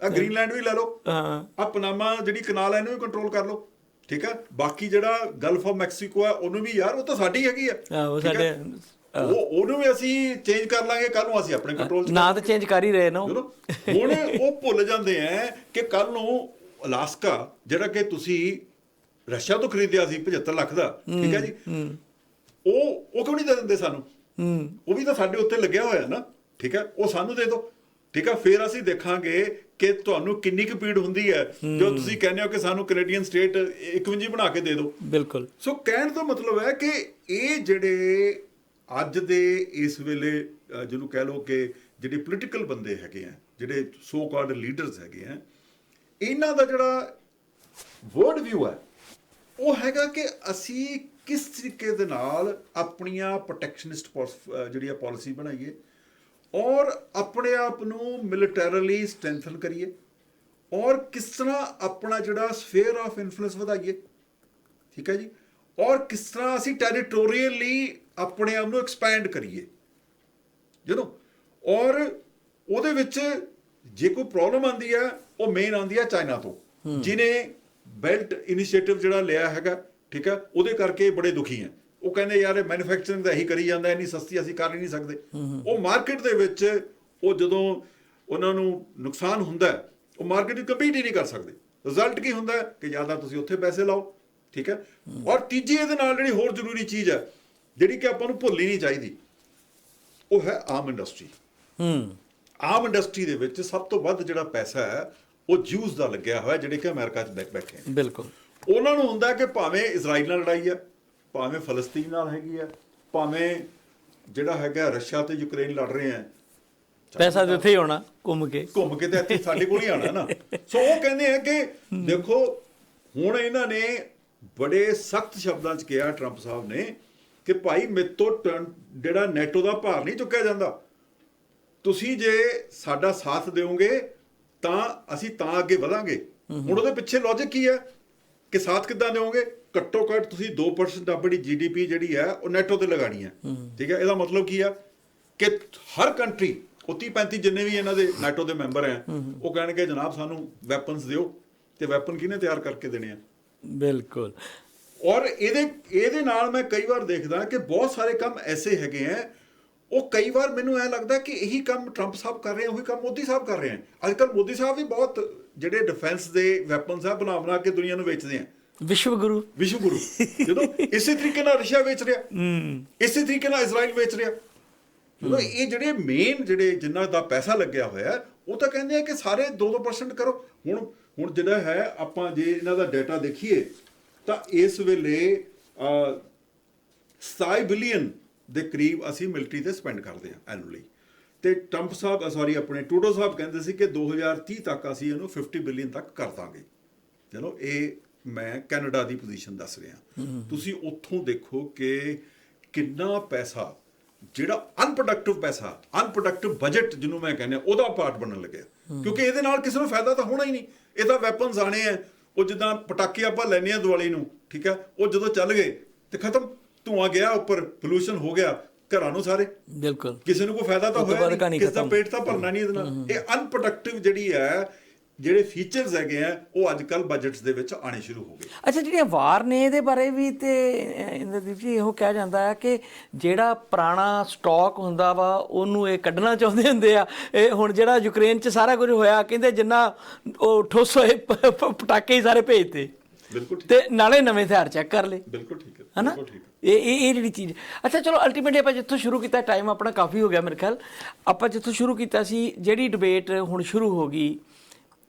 ਆ ਗ੍ਰੀਨਲੈਂਡ ਵੀ ਲੈ ਲਓ। ਹਾਂ। ਆ ਪਨਾਮਾ ਜਿਹੜੀ ਕਨਾਲ ਹੈ ਇਹਨੂੰ ਵੀ ਕੰਟਰੋਲ ਕਰ ਲਓ। ਠੀਕ ਹੈ? ਬਾਕੀ ਜਿਹੜਾ ਗਲਫ ਆਫ ਮੈਕਸੀਕੋ ਹੈ ਉਹਨੂੰ ਵੀ ਯਾਰ ਉਹ ਤਾਂ ਸਾਡੀ ਹੈਗੀ ਆ ਉਹ? ਸਾਡੇ- ਉਹ ਉਹਨੂੰ ਵੀ ਅਸੀਂ ਚੇਂਜ ਕਰ ਲਾਂਗੇ ਕੱਲ ਨੂੰ ਅਸੀਂ ਆਪਣੇ ਕੰਟਰੋਲ ਚ ਨਾਂ ਤਾਂ ਚੇਂਜ ਕਰ ਹੀ ਰਹੇ ਨਾ ਹੁਣ ਉਹ ਭੁੱਲ ਜਾਂਦੇ ਆ ਕਿ ਕੱਲ ਨੂੰ ਅਲਾਸਕਾ ਜਿਹੜਾ ਕਿ ਤੁਸੀਂ ਰਸ਼ੀਆ ਤੋਂ ਖਰੀਦਿਆ ਸੀ 75 ਲੱਖ ਦਾ ਠੀਕ ਹੈ ਜੀ? ਉਹ ਉਹ ਕਿਉਂ ਨਹੀਂ ਦੇ ਦਿੰਦੇ ਸਾਨੂੰ? ਉਹ ਵੀ ਤਾਂ ਸਾਡੇ ਉੱਤੇ ਲੱਗਿਆ ਹੋਇਆ ਨਾ ਠੀਕ ਹੈ? ਉਹ ਸਾਨੂੰ ਦੇ ਦਿਓ ਠੀਕ ਹੈ? ਫਿਰ ਅਸੀਂ ਦੇਖਾਂਗੇ ਕਿ ਤੁਹਾਨੂੰ ਕਿੰਨੀ ਕੁ ਪੀੜ ਹੁੰਦੀ ਹੈ ਜੋ ਤੁਸੀਂ ਕਹਿੰਦੇ ਹੋ ਕਿ ਸਾਨੂੰ ਕੈਨੇਡੀਅਨ ਸਟੇਟ 51 ਬਣਾ ਕੇ ਦੇ ਦਿਓ। ਬਿਲਕੁਲ। ਸੋ ਕਹਿਣ ਦਾ ਮਤਲਬ ਹੈ ਕਿ ਇਹ ਜਿਹੜੇ ਅੱਜ ਦੇ ਇਸ ਵੇਲੇ ਜਿਹਨੂੰ ਕਹਿ ਲਓ ਕਿ ਜਿਹੜੇ ਪੋਲੀਟੀਕਲ ਬੰਦੇ ਹੈਗੇ ਆ ਜਿਹੜੇ ਸੋ ਕਾਲਡ ਲੀਡਰਸ ਹੈਗੇ ਆ ਇਹਨਾਂ ਦਾ ਜਿਹੜਾ ਵਰਡ ਵਿਊ ਹੈ, ਉਹ ਹੈਗਾ ਕਿ ਅਸੀਂ ਕਿਸ ਤਰੀਕੇ ਦੇ ਨਾਲ ਆਪਣੀਆਂ ਪ੍ਰੋਟੈਕਸ਼ਨਿਸਟ ਜਿਹੜੀ ਆ ਪਾਲਿਸੀ ਬਣਾਈਏ ਔਰ ਆਪਣੇ ਆਪ ਨੂੰ ਮਿਲੀਟੈਰਲੀ ਸਟਰੈਂਥਨ ਕਰੀਏ ਔਰ ਕਿਸ ਤਰ੍ਹਾਂ ਆਪਣਾ ਜਿਹੜਾ ਸਫੇਅਰ ਆਫ ਇਨਫਲੂਐਂਸ ਵਧਾਈਏ, ਠੀਕ ਹੈ ਜੀ? ਔਰ ਕਿਸ ਤਰ੍ਹਾਂ ਅਸੀਂ ਟੈਰੀਟੋਰੀਅਲੀ ਆਪਣੇ ਆਪ ਨੂੰ ਐਕਸਪੈਂਡ ਕਰੀਏ, ਜਦੋਂ? ਔਰ ਉਹਦੇ ਵਿੱਚ ਜੇ ਕੋਈ ਪ੍ਰੋਬਲਮ ਆਂਦੀ ਹੈ ਉਹ ਮੇਨ ਆਂਦੀ ਹੈ ਚਾਈਨਾ ਤੋਂ। ਜਿਨੇ ਬੈਲਟ ਇਨੀਸ਼ੀਏਟਿਵ ਜਿਹੜਾ ਲਿਆ ਹੈਗਾ ਠੀਕ ਹੈ ਉਹਦੇ ਕਰਕੇ ਬੜੇ ਦੁਖੀ ਹੈ ਉਹ ਕਹਿੰਦੇ ਯਾਰ ਇਹ ਮੈਨੂਫੈਕਚਰਿੰਗ ਤਾਂ ਇਹੀ ਕਰੀ ਜਾਂਦਾ ਇੰਨੀ ਸਸਤੀ ਅਸੀਂ ਕਰ ਹੀ ਨਹੀਂ ਸਕਦੇ। ਉਹ ਮਾਰਕੀਟ ਦੇ ਵਿੱਚ ਉਹ ਜਦੋਂ ਉਹਨਾਂ ਨੂੰ ਨੁਕਸਾਨ ਹੁੰਦਾ ਉਹ ਮਾਰਕੀਟ ਨੂੰ ਕੰਪੀਟ ਹੀ ਨਹੀਂ ਕਰ ਸਕਦੇ। ਰਿਜ਼ਲਟ ਕੀ ਹੁੰਦਾ? ਕਿ ਜ਼ਿਆਦਾ ਤੁਸੀਂ ਉੱਥੇ ਪੈਸੇ ਲਾਓ ਠੀਕ ਹੈ ਔਰ ਤੀਜੀ ਇਹਦੇ ਨਾਲ ਜਿਹੜੀ ਹੋਰ ਜ਼ਰੂਰੀ ਚੀਜ਼ ਹੈ ਜਿਹੜੀ ਕਿ ਆਪਾਂ ਨੂੰ ਭੁੱਲਣੀ ਨਹੀਂ ਚਾਹੀਦੀ ਉਹ ਹੈ ਆਮ ਇੰਡਸਟਰੀ ਹੂੰ। ਆਮ ਇੰਡਸਟਰੀ ਦੇ ਵਿੱਚ ਸਭ ਤੋਂ ਵੱਧ ਜਿਹੜਾ ਪੈਸਾ ਹੈ ਉਹ ਜੂਸ ਦਾ ਲੱਗਿਆ ਹੋਇਆ ਜਿਹੜੇ ਕਿ ਅਮਰੀਕਾ 'ਚ ਬੈਠ ਬੈਠੇ ਹੈ ਬਿਲਕੁਲ। ਉਹਨਾਂ ਨੂੰ ਹੁੰਦਾ ਕਿ ਭਾਵੇਂ ਇਜ਼ਰਾਈਲ ਨਾਲ ਲੜਾਈ ਹੈ ਭਾਵੇਂ ਫਲਸਤੀਨ ਨਾਲ ਹੈਗੀ ਹੈ ਭਾਵੇਂ ਜਿਹੜਾ ਹੈਗਾ ਰਸ਼ੀਆ ਤੇ ਯੂਕਰੇਨ ਲੜ ਰਹੇ ਆ ਪੈਸਾ ਤੇ ਉੱਥੇ ਹੀ ਹੋਣਾ ਘੁੰਮ ਕੇ। ਘੁੰਮ ਕੇ ਤੇ ਇੱਥੇ ਸਾਡੇ ਕੋਲ ਹੀ ਆਣਾ ਨਾ। ਸੋ ਉਹ ਕਹਿੰਦੇ ਆ ਕਿ ਦੇਖੋ ਹੁਣ ਇਹਨਾਂ ਨੇ ਬੜੇ ਸਖਤ ਸ਼ਬਦਾਂ 'ਚ ਕਿਹਾ ਟਰੰਪ ਸਾਹਿਬ ਨੇ ਕਿ ਭਾਈ ਮੇਤੋਂ ਜਿਹੜਾ ਨੈਟੋ ਦਾ ਭਾਰ ਨਹੀਂ ਚੁੱਕਿਆ ਜਾਂਦਾ। ਤੁਸੀਂ ਜੇ ਸਾਡਾ ਸਾਥ ਦਿਓਗੇ ਤਾਂ ਅਸੀਂ ਤਾਂ ਅੱਗੇ ਵਧਾਂਗੇ। ਹੁਣ ਉਹਦੇ ਪਿੱਛੇ ਲੌਜੀਕ ਕੀ ਹੈ? ਕਿ ਸਾਥ ਕਿੱਦਾਂ ਦਿਓਗੇ? ਘੱਟੋ ਘੱਟ ਤੁਸੀਂ 2% ਆਪਣੀ ਜੀਡੀਪੀ ਜਿਹੜੀ ਹੈ ਉਹ ਨੈਟੋ ਤੇ ਲਗਾਣੀ ਹੈ। ਠੀਕ ਹੈ? ਇਹਦਾ ਮਤਲਬ ਕੀ ਆ ਕਿ ਹਰ ਕੰਟਰੀ ਉਹ 30 35 ਜਿੰਨੇ ਵੀ ਇਹਨਾਂ ਦੇ ਨਾਟੋ ਦੇ ਮੈਂਬਰ ਹੈ ਉਹ ਕਹਿਣਗੇ ਜਨਾਬ ਸਾਨੂੰ ਵੈਪਨਸ ਦਿਓ ਤੇ ਵੈਪਨ ਕਿਹਨੇ ਤਿਆਰ ਕਰਕੇ ਦੇਣੇ ਆ? ਬਿਲਕੁਲ। ਔਰ ਇਹਦੇ ਇਹਦੇ ਨਾਲ ਮੈਂ ਕਈ ਵਾਰ ਦੇਖਦਾ ਕਿ ਬਹੁਤ ਸਾਰੇ ਕੰਮ ਐਸੇ ਹੈਗੇ ਆ ਉਹ ਕਈ ਵਾਰ ਮੈਨੂੰ ਐ ਲੱਗਦਾ ਕਿ ਇਹੀ ਕੰਮ ਟਰੰਪ ਸਾਹਿਬ ਕਰ ਰਹੇ ਆ ਉਹੀ ਕੰਮ ਮੋਦੀ ਸਾਹਿਬ ਕਰ ਰਹੇ ਆ। ਅੱਜ ਕੱਲ ਮੋਦੀ ਸਾਹਿਬ ਵੀ ਬਹੁਤ ਜਿਹੜੇ ਡਿਫੈਂਸ ਦੇ ਵੈਪਨਸ ਆ ਬਣਾ ਬਣਾ ਕੇ ਦੁਨੀਆ ਨੂੰ ਵੇਚਦੇ ਆ। ਵਿਸ਼ਵ ਗੁਰੂ। ਵਿਸ਼ਵ ਗੁਰੂ ਜਦੋਂ ਇਸੇ ਤਰੀਕੇ ਨਾਲ ਰਸ਼ੀਆ ਵੇਚ ਰਿਹਾ। ਹੂੰ। ਇਸੇ ਤਰੀਕੇ ਨਾਲ ਇਜ਼ਰਾਈਲ ਵੇਚ ਰਿਹਾ। ਜਦੋਂ ਇਹ ਜਿਹੜੇ ਮੇਨ ਜਿਹੜੇ ਜਿਨ੍ਹਾਂ ਦਾ ਪੈਸਾ ਲੱਗਿਆ ਹੋਇਆ ਉਹ ਤਾਂ ਕਹਿੰਦੇ ਆ ਕਿ ਸਾਰੇ 2-2% ਕਰੋ। ਹੁਣ ਹੁਣ ਜਿਹੜਾ ਹੈ ਆਪਾਂ ਜੇ ਇਹਨਾਂ ਦਾ ਡਾਟਾ ਦੇਖੀਏ ਤਾਂ ਇਸ ਵੇਲੇ ਅ 27 ਬਿਲੀਅਨ ਦੇ ਕਰੀਬ ਅਸੀਂ ਮਿਲਟਰੀ ਤੇ ਸਪੈਂਡ ਕਰਦੇ ਹਾਂ ਐਨੂਅਲੀ ਤੇ ਟਰੰਪ ਸਾਹਿਬ ਸੌਰੀ ਆਪਣੇ ਟੂਡੋ ਸਾਹਿਬ ਕਹਿੰਦੇ ਸੀ ਕਿ 2030 ਤੱਕ ਅਸੀਂ ਇਹਨੂੰ 50 ਬਿਲੀਅਨ ਤੱਕ ਕਰ ਦਾਂਗੇ। ਚਲੋ, ਇਹ ਮੈਂ ਕੈਨੇਡਾ ਦੀ ਪੋਜੀਸ਼ਨ ਦੱਸ ਰਿਹਾ। ਤੁਸੀਂ ਉੱਥੋਂ ਦੇਖੋ ਕਿ ਕਿੰਨਾ ਪੈਸਾ, ਜਿਹੜਾ ਅਨਪ੍ਰੋਡਕਟਿਵ ਪੈਸਾ ਅਨਪ੍ਰੋਡਕਟਿਵ ਬਜਟ ਜਿਹਨੂੰ ਮੈਂ ਕਹਿੰਦਾ, ਉਹਦਾ ਪਾਰਟ ਬਣਨ ਲੱਗਿਆ। ਕਿਉਂਕਿ ਇਹਦੇ ਨਾਲ ਕਿਸੇ ਨੂੰ ਫਾਇਦਾ ਤਾਂ ਹੋਣਾ ਹੀ ਨਹੀਂ। ਇਹ ਤਾਂ ਵੈਪਨਸ ਆਣੇ ਆ। ਉਹ ਜਿੱਦਾਂ ਪਟਾਕੇ ਆਪਾਂ ਲੈਨੇ ਆ ਦੀਵਾਲੀ ਨੂੰ, ਠੀਕ ਹੈ? ਉਹ ਜਦੋਂ ਚੱਲ ਗਏ ਤੇ ਖਤਮ। ਧੂਆਂ ਗਿਆ ਉੱਪਰ ਪੋਲੂਸ਼ਨ ਹੋ ਗਿਆ ਘਰਾਂ ਨੂੰ ਸਾਰੇ। ਬਿਲਕੁਲ। ਕਿਸੇ ਨੂੰ ਕੋਈ ਫਾਇਦਾ ਤਾਂ ਹੋਇਆ ਨਹੀਂ ਕਿਸੇ ਦਾ। ਪੇਟ ਤਾਂ ਭਰਨਾ ਨਹੀਂ ਇਹਦੇ ਨਾਲ। ਇਹ ਅਨਪ੍ਰੋਡਕਟਿਵ ਜਿਹੜੀ ਹੈ ਜਿਹੜੇ ਫੀਚਰਸ ਹੈਗੇ ਆ ਉਹ ਅੱਜ ਕੱਲ ਬਜਟਸ ਦੇ ਵਿੱਚ ਆਣੇ ਸ਼ੁਰੂ ਹੋ ਗਏ। ਅੱਛਾ ਜਿਹੜੀਆਂ ਵਾਰ ਨੇ ਇਹਦੇ ਬਾਰੇ ਵੀ ਤੇ ਇੰਦਰਦੀਪ ਜੀ ਇਹੋ ਕਿਹਾ ਜਾਂਦਾ ਹੈ ਕਿ ਜਿਹੜਾ ਪੁਰਾਣਾ ਸਟਾਕ ਹੁੰਦਾ ਵਾ ਉਹਨੂੰ ਇਹ ਕੱਢਣਾ ਚਾਹੁੰਦੇ ਹੁੰਦੇ ਆ। ਇਹ ਹੁਣ ਜਿਹੜਾ ਯੂਕਰੇਨ 'ਚ ਸਾਰਾ ਕੁਝ ਹੋਇਆ ਕਹਿੰਦੇ ਜਿੰਨਾ ਉਹ ਠੋਸ ਹੋਏ ਪਟਾਕੇ ਹੀ ਸਾਰੇ ਭੇਜਤੇ। ਬਿਲਕੁਲ ਠੀਕ। ਤੇ ਨਾਲੇ ਨਵੇਂ ਹਥਿਆਰ ਚੈੱਕ ਕਰ ਲਏ। ਬਿਲਕੁਲ ਠੀਕ ਹੈ ਹਨਾ? ਹੈ। ਇਹ ਇਹ ਇਹ ਜਿਹੜੀ ਚੀਜ਼ ਅੱਛਾ ਚਲੋ ਅਲਟੀਮੇਟਲੀ ਆਪਾਂ ਜਿੱਥੋਂ ਸ਼ੁਰੂ ਕੀਤਾ ਟਾਈਮ ਆਪਣਾ ਕਾਫੀ ਹੋ ਗਿਆ ਮੇਰੇ ਖਿਆਲ। ਆਪਾਂ ਜਿੱਥੋਂ ਸ਼ੁਰੂ ਕੀਤਾ ਸੀ ਜਿਹੜੀ ਡਿਬੇਟ ਹੁਣ ਸ਼ੁਰੂ ਹੋ ਗਈ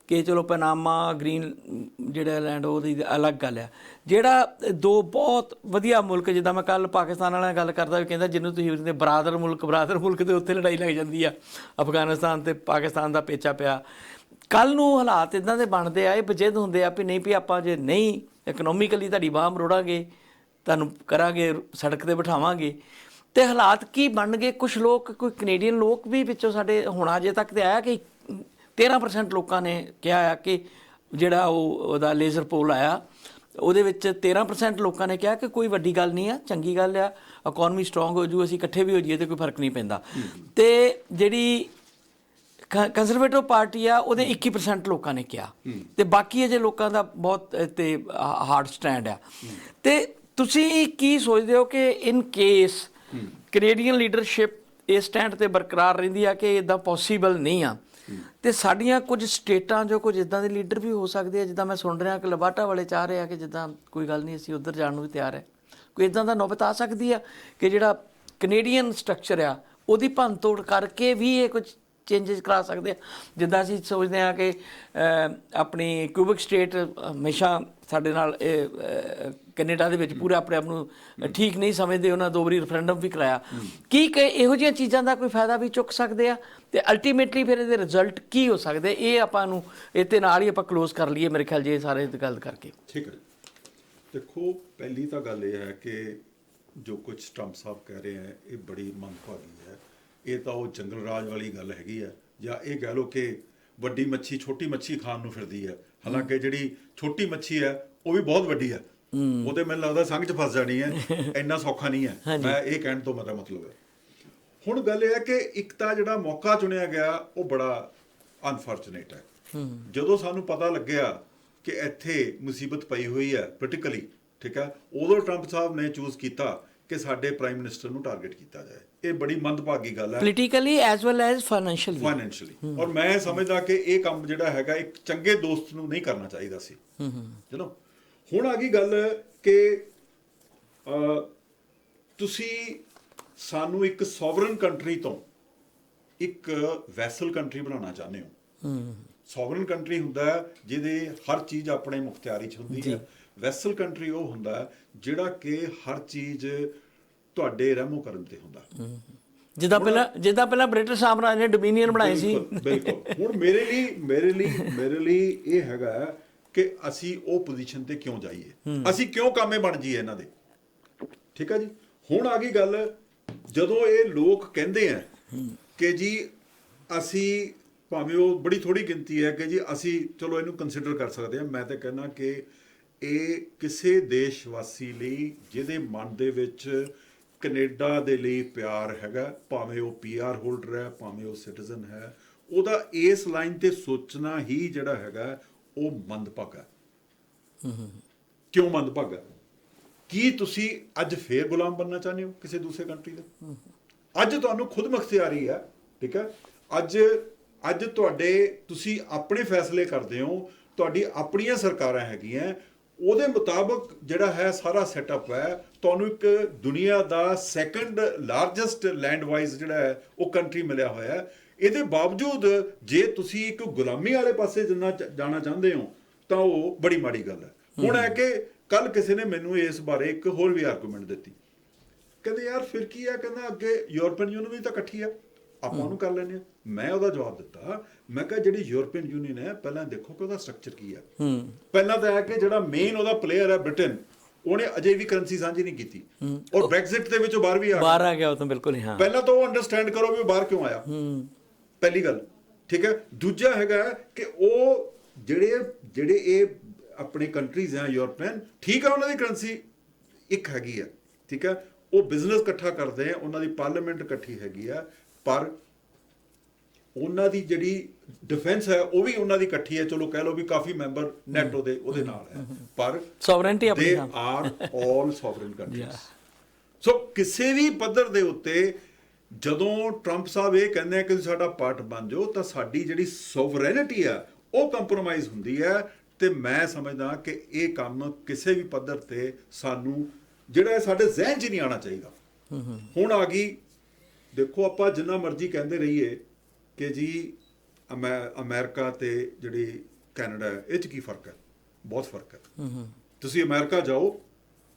ਕਿ ਚਲੋ ਪਨਾਮਾ, ਗ੍ਰੀਨ, ਜਿਹੜਾ ਲੈਂਡ, ਉਹਦੀ ਅਲੱਗ ਗੱਲ ਆ। ਜਿਹੜਾ ਦੋ ਬਹੁਤ ਵਧੀਆ ਮੁਲਕ, ਜਿੱਦਾਂ ਮੈਂ ਕੱਲ ਪਾਕਿਸਤਾਨ ਵਾਲਿਆਂ ਨਾਲ ਗੱਲ ਕਰਦਾ ਵੀ ਕਹਿੰਦਾ ਜਿਹਨੂੰ ਤੁਸੀਂ ਉਹਦੇ ਬਰਾਦਰ ਮੁਲਕ ਬਰਾਦਰ ਮੁਲਕ ਦੇ ਉੱਥੇ ਲੜਾਈ ਲੱਗ ਜਾਂਦੀ ਆ। ਅਫਗਾਨਿਸਤਾਨ ਤੇ ਪਾਕਿਸਤਾਨ ਦਾ ਪੇਚਾ ਪਿਆ। ਕੱਲ ਨੂੰ ਹਾਲਾਤ ਇਦਾਂ ਦੇ ਬਣਦੇ ਆ, ਇਹ ਬਜਿੱਦ ਹੁੰਦੇ ਆ ਵੀ ਨਹੀਂ ਵੀ ਆਪਾਂ ਜੇ ਨਹੀਂ ਇਕਨੋਮਿਕਲੀ ਤੁਹਾਡੀ ਬਾਹ ਮਰੋੜਾਂਗੇ, ਤੁਹਾਨੂੰ ਕਰਾਂਗੇ, ਸੜਕ ਤੇ ਬਿਠਾਵਾਂਗੇ। ਤੇ ਹਾਲਾਤ ਕੀ ਬਣਨਗੇ? ਕੁਝ ਲੋਕ, ਕੋਈ ਕੈਨੇਡੀਅਨ ਲੋਕ ਵੀ ਵਿੱਚੋਂ ਸਾਡੇ ਹੁਣ ਅਜੇ ਤੱਕ ਤੇ ਆਇਆ ਕਿ 13% ਲੋਕਾਂ ਨੇ ਕਿਹਾ ਆ ਕਿ ਜਿਹੜਾ ਉਹ ਉਹਦਾ ਲੇਜ਼ਰ ਪੋਲ ਆਇਆ ਉਹਦੇ ਵਿੱਚ 13% ਲੋਕਾਂ ਨੇ ਕਿਹਾ ਕਿ ਕੋਈ ਵੱਡੀ ਗੱਲ ਨਹੀਂ ਆ ਚੰਗੀ ਗੱਲ ਆ ਇਕਨੋਮੀ ਸਟਰੋਂਗ ਹੋ ਜੂ ਅਸੀਂ ਇਕੱਠੇ ਵੀ ਹੋ ਜਾਈਏ ਤੇ ਕੋਈ ਫ਼ਰਕ ਨਹੀਂ ਪੈਂਦਾ। ਤੇ ਜਿਹੜੀ ਕੰਜ਼ਰਵੇਟਿਵ ਪਾਰਟੀ ਆ ਉਹਦੇ 21% ਲੋਕਾਂ ਨੇ ਕਿਹਾ। ਤੇ ਬਾਕੀ ਅਜੇ ਲੋਕਾਂ ਦਾ ਬਹੁਤ ਤੇ ਹਾਰਡ ਸਟੈਂਡ ਆ। ਤੇ ਤੁਸੀਂ ਕੀ ਸੋਚਦੇ ਹੋ ਕਿ ਇਨ ਕੇਸ ਕੈਨੇਡੀਅਨ ਲੀਡਰਸ਼ਿਪ ਇਸ ਸਟੈਂਡ ਤੇ ਬਰਕਰਾਰ ਰਹਿੰਦੀ ਆ ਕਿ ਇਦਾਂ ਪੋਸੀਬਲ ਨਹੀਂ ਆ? ਤੇ ਸਾਡੀਆਂ ਕੁਝ ਸਟੇਟਾਂ ਜੋ ਕੁਝ ਇਦਾਂ ਦੇ ਲੀਡਰ ਵੀ ਹੋ ਸਕਦੇ ਆ, ਜਿੱਦਾਂ ਮੈਂ ਸੁਣ ਰਿਹਾ ਕਿ ਲਬਾਟਾ ਵਾਲੇ ਚਾਹ ਰਹੇ ਆ ਕਿ ਜਿੱਦਾਂ ਕੋਈ ਗੱਲ ਨਹੀਂ, ਅਸੀਂ ਉੱਧਰ ਜਾਣ ਨੂੰ ਵੀ ਤਿਆਰ ਹੈ ਕੋਈ ਇਦਾਂ ਦਾ ਨੌਬਤ ਆ ਸਕਦੀ ਆ ਕਿ ਜਿਹੜਾ ਕੈਨੇਡੀਅਨ ਸਟਰਕਚਰ ਆ, ਉਹਦੀ ਭੰਨਤੋੜ ਕਰਕੇ ਵੀ ਇਹ ਕੁਝ ਚੇਂਜਸ ਕਰਾ ਸਕਦੇ ਆ? ਜਿੱਦਾਂ ਅਸੀਂ ਸੋਚਦੇ ਆ ਕਿ ਆਪਣੀ ਕਿਊਬਿਕ ਸਟੇਟ ਹਮੇਸ਼ਾ ਸਾਡੇ ਨਾਲ ਇਹ ਕੈਨੇਡਾ ਦੇ ਵਿੱਚ ਪੂਰਾ ਆਪਣੇ ਆਪ ਨੂੰ ਠੀਕ ਨਹੀਂ ਸਮਝਦੇ ਉਹਨਾਂ ਦੋ ਵਾਰੀ ਰੈਫਰੈਂਡਮ ਵੀ ਕਰਾਇਆ। ਕੀ ਕਿ ਇਹੋ ਜਿਹੀਆਂ ਚੀਜ਼ਾਂ ਦਾ ਕੋਈ ਫਾਇਦਾ ਵੀ ਚੁੱਕ ਸਕਦੇ ਆ? ਤੇ ਅਲਟੀਮੇਟਲੀ ਫਿਰ ਇਹਦੇ ਰਿਜ਼ਲਟ ਕੀ ਹੋ ਸਕਦੇ? ਇਹ ਆਪਾਂ ਨੂੰ ਇਹਦੇ ਨਾਲ ਹੀ ਆਪਾਂ ਕਲੋਜ਼ ਕਰ ਲਈਏ ਮੇਰੇ ਖਿਆਲ ਜੇ ਸਾਰੇ ਗੱਲ ਕਰਕੇ। ਠੀਕ ਹੈ। ਦੇਖੋ ਪਹਿਲੀ ਤਾਂ ਗੱਲ ਇਹ ਹੈ ਕਿ ਜੋ ਕੁਝ ਟਰੰਪ ਸਾਹਿਬ ਕਹਿ ਰਹੇ ਹੈ ਇਹ ਬੜੀ ਮੰਦਭਾਗੀ ਹੈ। ਇਹ ਤਾਂ ਉਹ ਜੰਗਲ ਰਾਜ ਵਾਲੀ ਗੱਲ ਹੈਗੀ ਹੈ। ਜਾਂ ਇਹ ਕਹਿ ਲਓ ਕਿ ਵੱਡੀ ਮੱਛੀ ਛੋਟੀ ਮੱਛੀ ਖਾਣ ਨੂੰ ਫਿਰਦੀ ਹੈ। ਹਾਲਾਂਕਿ ਜਿਹੜੀ ਛੋਟੀ ਮੱਛੀ ਹੈ ਉਹ ਵੀ ਬਹੁਤ ਵੱਡੀ ਹੈ। ਉਹ ਤੇ ਮੈਨੂੰ ਲੱਗਦਾ ਸੰਗ 'ਚ ਫਸ ਜਾਣੀ ਹੈ। ਇੰਨਾ ਸੌਖਾ ਨਹੀਂ ਹੈ। ਮੈਂ ਇਹ ਕਹਿਣ ਤੋਂ ਮੇਰਾ ਮਤਲਬ ਹੈ। ਹੁਣ ਗੱਲ ਇਹ ਹੈ ਕਿ ਇੱਕ ਤਾਂ ਜਿਹੜਾ ਮੌਕਾ ਚੁਣਿਆ ਗਿਆ ਉਹ ਬੜਾ ਅਨਫੋਰਚੂਨੇਟ ਹੈ। ਜਦੋਂ ਸਾਨੂੰ ਪਤਾ ਲੱਗਿਆ ਕਿ ਇੱਥੇ ਮੁਸੀਬਤ ਪਈ ਹੋਈ ਹੈ ਪੋਲੀਟੀਕਲੀ ਠੀਕ ਹੈ ਉਦੋਂ ਟਰੰਪ ਸਾਹਿਬ ਨੇ ਚੂਜ਼ ਕੀਤਾ ਕਿ ਸਾਡੇ ਪ੍ਰਾਈਮ ਮਿਨਿਸਟਰ ਨੂੰ ਟਾਰਗੇਟ ਕੀਤਾ ਜਾਏ। ਇਹ ਬੜੀ ਮੰਦਭਾਗੀ ਗੱਲ ਹੈ। Politically as well as financially financially ਔਰ ਮੈਂ ਸਮਝਦਾ ਕਿ ਇਹ ਕੰਮ ਜਿਹੜਾ ਹੈਗਾ ਇੱਕ ਚੰਗੇ ਦੋਸਤ ਨੂੰ ਨਹੀਂ ਕਰਨਾ ਚਾਹੀਦਾ ਸੀ। ਚਲੋ। ਹੁਣ ਆ ਗਈ ਗੱਲ ਕਿ ਅ, ਤੁਸੀਂ ਸਾਨੂੰ ਇੱਕ ਸੋਵਰਨ ਕੰਟਰੀ ਤੋਂ ਇੱਕ ਵੈਸਲ ਕੰਟਰੀ ਬਣਾਉਣਾ ਚਾਹੁੰਦੇ ਹੋ। ਸੋਵਰਨ ਕੰਟਰੀ ਹੁੰਦਾ ਹੈ ਜਿਹਦੇ ਹਰ ਚੀਜ਼ ਆਪਣੇ ਮੁਖਤਿਆਰੀ 'ਚ ਹੁੰਦੀ ਹੈ। ਵੈਸਲ ਕੰਟਰੀ ਉਹ ਹੁੰਦਾ ਜਿਹੜਾ ਕਿ ਹਰ ਚੀਜ਼ ਤੁਹਾਡੇ ਰਹਿਮੋ ਕਰਮ ਤੇ ਹੁੰਦਾ। ਜਿੱਦਾਂ ਪਹਿਲਾਂ ਜਿੱਦਾਂ ਪਹਿਲਾਂ ਬ੍ਰਿਟਿਸ਼ ਸਾਮਰਾਜ ਨੇ ਡੋਮੀਨੀਅਨ ਬਣਾਏ ਸੀ। ਬਿਲਕੁਲ ਹੁਣ ਮੇਰੇ ਲਈ ਮੇਰੇ ਲਈ ਮੇਰੇ ਲਈ ਇਹ ਹੈਗਾ ਕਿ ਅਸੀਂ ਉਹ ਪੋਜੀਸ਼ਨ ਤੇ ਕਿਉਂ ਜਾਈਏ? ਅਸੀਂ ਕਿਉਂ ਕਾਮੇ ਬਣ ਜਾਈਏ ਇਹਨਾਂ ਦੇ? ਠੀਕ ਹੈ ਜੀ? ਹੁਣ ਆ ਗਈ ਗੱਲ ਜਦੋਂ ਇਹ ਲੋਕ ਕਹਿੰਦੇ ਆ ਕਿ ਜੀ ਅਸੀਂ ਭਾਵੇਂ ਉਹ ਬੜੀ ਥੋੜੀ ਗਿਣਤੀ ਹੈ ਕਿ ਜੀ ਅਸੀਂ ਚਲੋ ਇਹਨੂੰ ਕੰਸੀਡਰ ਕਰ ਸਕਦੇ ਹਾਂ ਮੈਂ ਤਾਂ ਕਹਿੰਦਾ ਕਿ ਇਹ ਕਿਸੇ ਦੇਸ਼ ਵਾਸੀ ਲਈ ਜਿਹਦੇ ਮਨ ਦੇ ਵਿੱਚ ਕੈਨੇਡਾ ਦੇ ਲਈ ਪਿਆਰ ਹੈਗਾ, ਭਾਵੇਂ ਉਹ ਪੀਆਰ ਹੋਲਡਰ ਹੈ, ਭਾਵੇਂ ਉਹ ਸਿਟੀਜ਼ਨ ਹੈ, ਉਹਦਾ ਇਸ ਲਾਈਨ ਤੇ ਸੋਚਣਾ ਹੀ ਜਿਹੜਾ ਹੈਗਾ, ਉਹ ਮੰਦਭਾਗਾ ਕਿਉਂ ਮੰਦਭਾਗਾ ਕੀ ਤੁਸੀਂ ਅੱਜ ਫੇਰ ਗੁਲਾਮ ਬਣਨਾ ਚਾਹੁੰਦੇ ਹੋ ਕਿਸੇ ਦੂਸਰੇ ਕੰਟਰੀ ਦਾ? ਅੱਜ ਤੁਹਾਨੂੰ ਖੁਦ ਮੁਖਤਿਆਰੀ ਹੈ, ਠੀਕ ਹੈ? ਅੱਜ ਅੱਜ ਤੁਹਾਡੇ, ਤੁਸੀਂ ਆਪਣੇ ਫੈਸਲੇ ਕਰਦੇ ਹੋ, ਤੁਹਾਡੀ ਆਪਣੀਆਂ ਸਰਕਾਰਾਂ ਹੈਗੀਆਂ ਉਹਦੇ ਮੁਤਾਬਕ ਜਿਹੜਾ ਹੈ ਸਾਰਾ ਸੈਟਅਪ ਹੈ ਤੁਹਾਨੂੰ ਇੱਕ ਦੁਨੀਆ ਦਾ ਸੈਕੰਡ ਲਾਰਜੈਸਟ ਲੈਂਡ ਵਾਈਜ਼ ਜਿਹੜਾ ਹੈ ਉਹ ਕੰਟਰੀ ਮਿਲਿਆ ਹੋਇਆ ਹੈ। ਇਹਦੇ ਬਾਵਜੂਦ ਜੇ ਤੁਸੀਂ ਇੱਕ ਗੁਲਾਮੀ ਵਾਲੇ ਪਾਸੇ ਜਨਾ ਜਾਣਾ ਚਾਹੁੰਦੇ ਹੋ ਤਾਂ ਉਹ ਬੜੀ ਮਾੜੀ ਗੱਲ ਹੈ। ਹੁਣ ਹੈ ਕਿ ਕੱਲ ਕਿਸੇ ਨੇ ਮੈਨੂੰ ਇਸ ਬਾਰੇ ਇੱਕ ਹੋਰ ਵੀ ਆਰਗੂਮੈਂਟ ਦਿੱਤੀ। ਕਹਿੰਦੇ ਯਾਰ ਫਿਰ ਕੀ ਆ ਕਹਿੰਦਾ ਅੱਗੇ ਯੂਰਪੀਅਨ ਯੂਨੀਅਨ ਵੀ ਤਾਂ ਇਕੱਠੀ ਆ ਆਪਾਂ ਉਹਨੂੰ ਕਰ ਲੈਂਦੇ ਆ ਮੈਂ ਉਹਦਾ ਜਵਾਬ ਦਿੱਤਾ ਮੈਂ ਕਿਹਾ ਜਿਹੜੀ ਯੂਰਪੀਅਨ ਯੂਨੀਅਨ ਹੈ ਪਹਿਲਾਂ ਦੇਖੋ ਕਿ ਉਹਦਾ ਸਟਰਕਚਰ ਕੀ ਆ ਪਹਿਲਾਂ ਤਾਂ ਹੈ ਕਿ ਜਿਹੜਾ ਮੇਨ ਉਹਦਾ ਪਲੇਅਰ ਹੈ ਬ੍ਰਿਟਨ ਉਹਨੇ ਅਜੇ ਵੀ ਕਰੰਸੀ ਸਾਂਝੀ ਨਹੀਂ ਕੀਤੀ। ਔਰ ਬ੍ਰੈਗਜ਼ਿਟ ਦੇ ਵਿੱਚ ਬਾਹਰ ਵੀ ਆ ਗਿਆ। ਬਾਹਰ ਆ ਗਿਆ ਉਹ ਤਾਂ ਬਿਲਕੁਲ ਹੀ ਹਾਂ। ਪਹਿਲਾਂ ਤਾਂ ਉਹ ਅੰਡਰਸਟੈਂਡ ਕਰੋ ਵੀ ਉਹ ਬਾਹਰ ਕਿਉਂ ਆਇਆ। ਪਹਿਲੀ ਗੱਲ ਠੀਕ ਹੈ? ਦੂਜਾ ਹੈਗਾ ਕਿ ਉਹ ਜਿਹੜੇ ਜਿਹੜੇ ਇਹ ਆਪਣੇ ਕੰਟਰੀਜ਼ ਆ ਯੂਰਪੀਅਨ ਠੀਕ ਹੈ ਉਹਨਾਂ ਦੀ ਕਰੰਸੀ ਇੱਕ ਹੈਗੀ ਆ ਠੀਕ ਹੈ? ਉਹ ਬਿਜ਼ਨਸ ਇਕੱਠਾ ਕਰਦੇ ਆ ਉਹਨਾਂ ਦੀ ਪਾਰਲੀਮੈਂਟ ਇਕੱਠੀ ਹੈਗੀ ਆ ਪਰ ਉਹਨਾਂ ਦੀ ਜਿਹੜੀ ਡਿਫੈਂਸ ਹੈ ਉਹ ਵੀ ਉਹਨਾਂ ਦੀ ਇਕੱਠੀ ਹੈ। ਚਲੋ ਕਹਿ ਲਓ ਵੀ ਕਾਫੀ ਮੈਂਬਰ ਨੈਟੋ ਦੇ ਉਹਦੇ ਨਾਲ ਹੈ। ਪਰ ਸੋਵਰੇਨਟੀ ਆਪਣੀ they are all sovereign countries so ਕਿਸੇ ਵੀ ਪੱਧਰ ਦੇ ਉੱਤੇ ਜਦੋਂ ਟਰੰਪ ਸਾਹਿਬ ਇਹ ਕਹਿੰਦੇ ਆ ਕਿ ਸਾਡਾ ਪਾਰਟ ਬਣ ਜਾਓ ਤਾਂ ਸਾਡੀ ਜਿਹੜੀ ਸੋਵਰੈਨਿਟੀ ਆ ਉਹ ਕੰਪਰੋਮਾਈਜ਼ ਹੁੰਦੀ ਹੈ। ਤੇ ਮੈਂ ਸਮਝਦਾ ਕਿ ਇਹ ਕੰਮ ਕਿਸੇ ਵੀ ਪੱਧਰ ਤੇ ਸਾਨੂੰ ਜਿਹੜਾ ਸਾਡੇ ਜ਼ਿਹਨ 'ਚ ਨਹੀਂ ਆਉਣਾ ਚਾਹੀਦਾ। ਹੁਣ ਆ ਗਈ ਦੇਖੋ ਆਪਾਂ ਜਿੰਨਾ ਮਰਜ਼ੀ ਕਹਿੰਦੇ ਰਹੀਏ ਕਿ ਜੀ ਅਮੈ- ਅਮਰੀਕਾ ਤੇ ਜਿਹੜੀ ਕੈਨੇਡਾ ਇਹ 'ਚ ਕੀ ਫ਼ਰਕ ਹੈ? ਬਹੁਤ ਫ਼ਰਕ ਹੈ। ਤੁਸੀਂ ਅਮਰੀਕਾ ਜਾਓ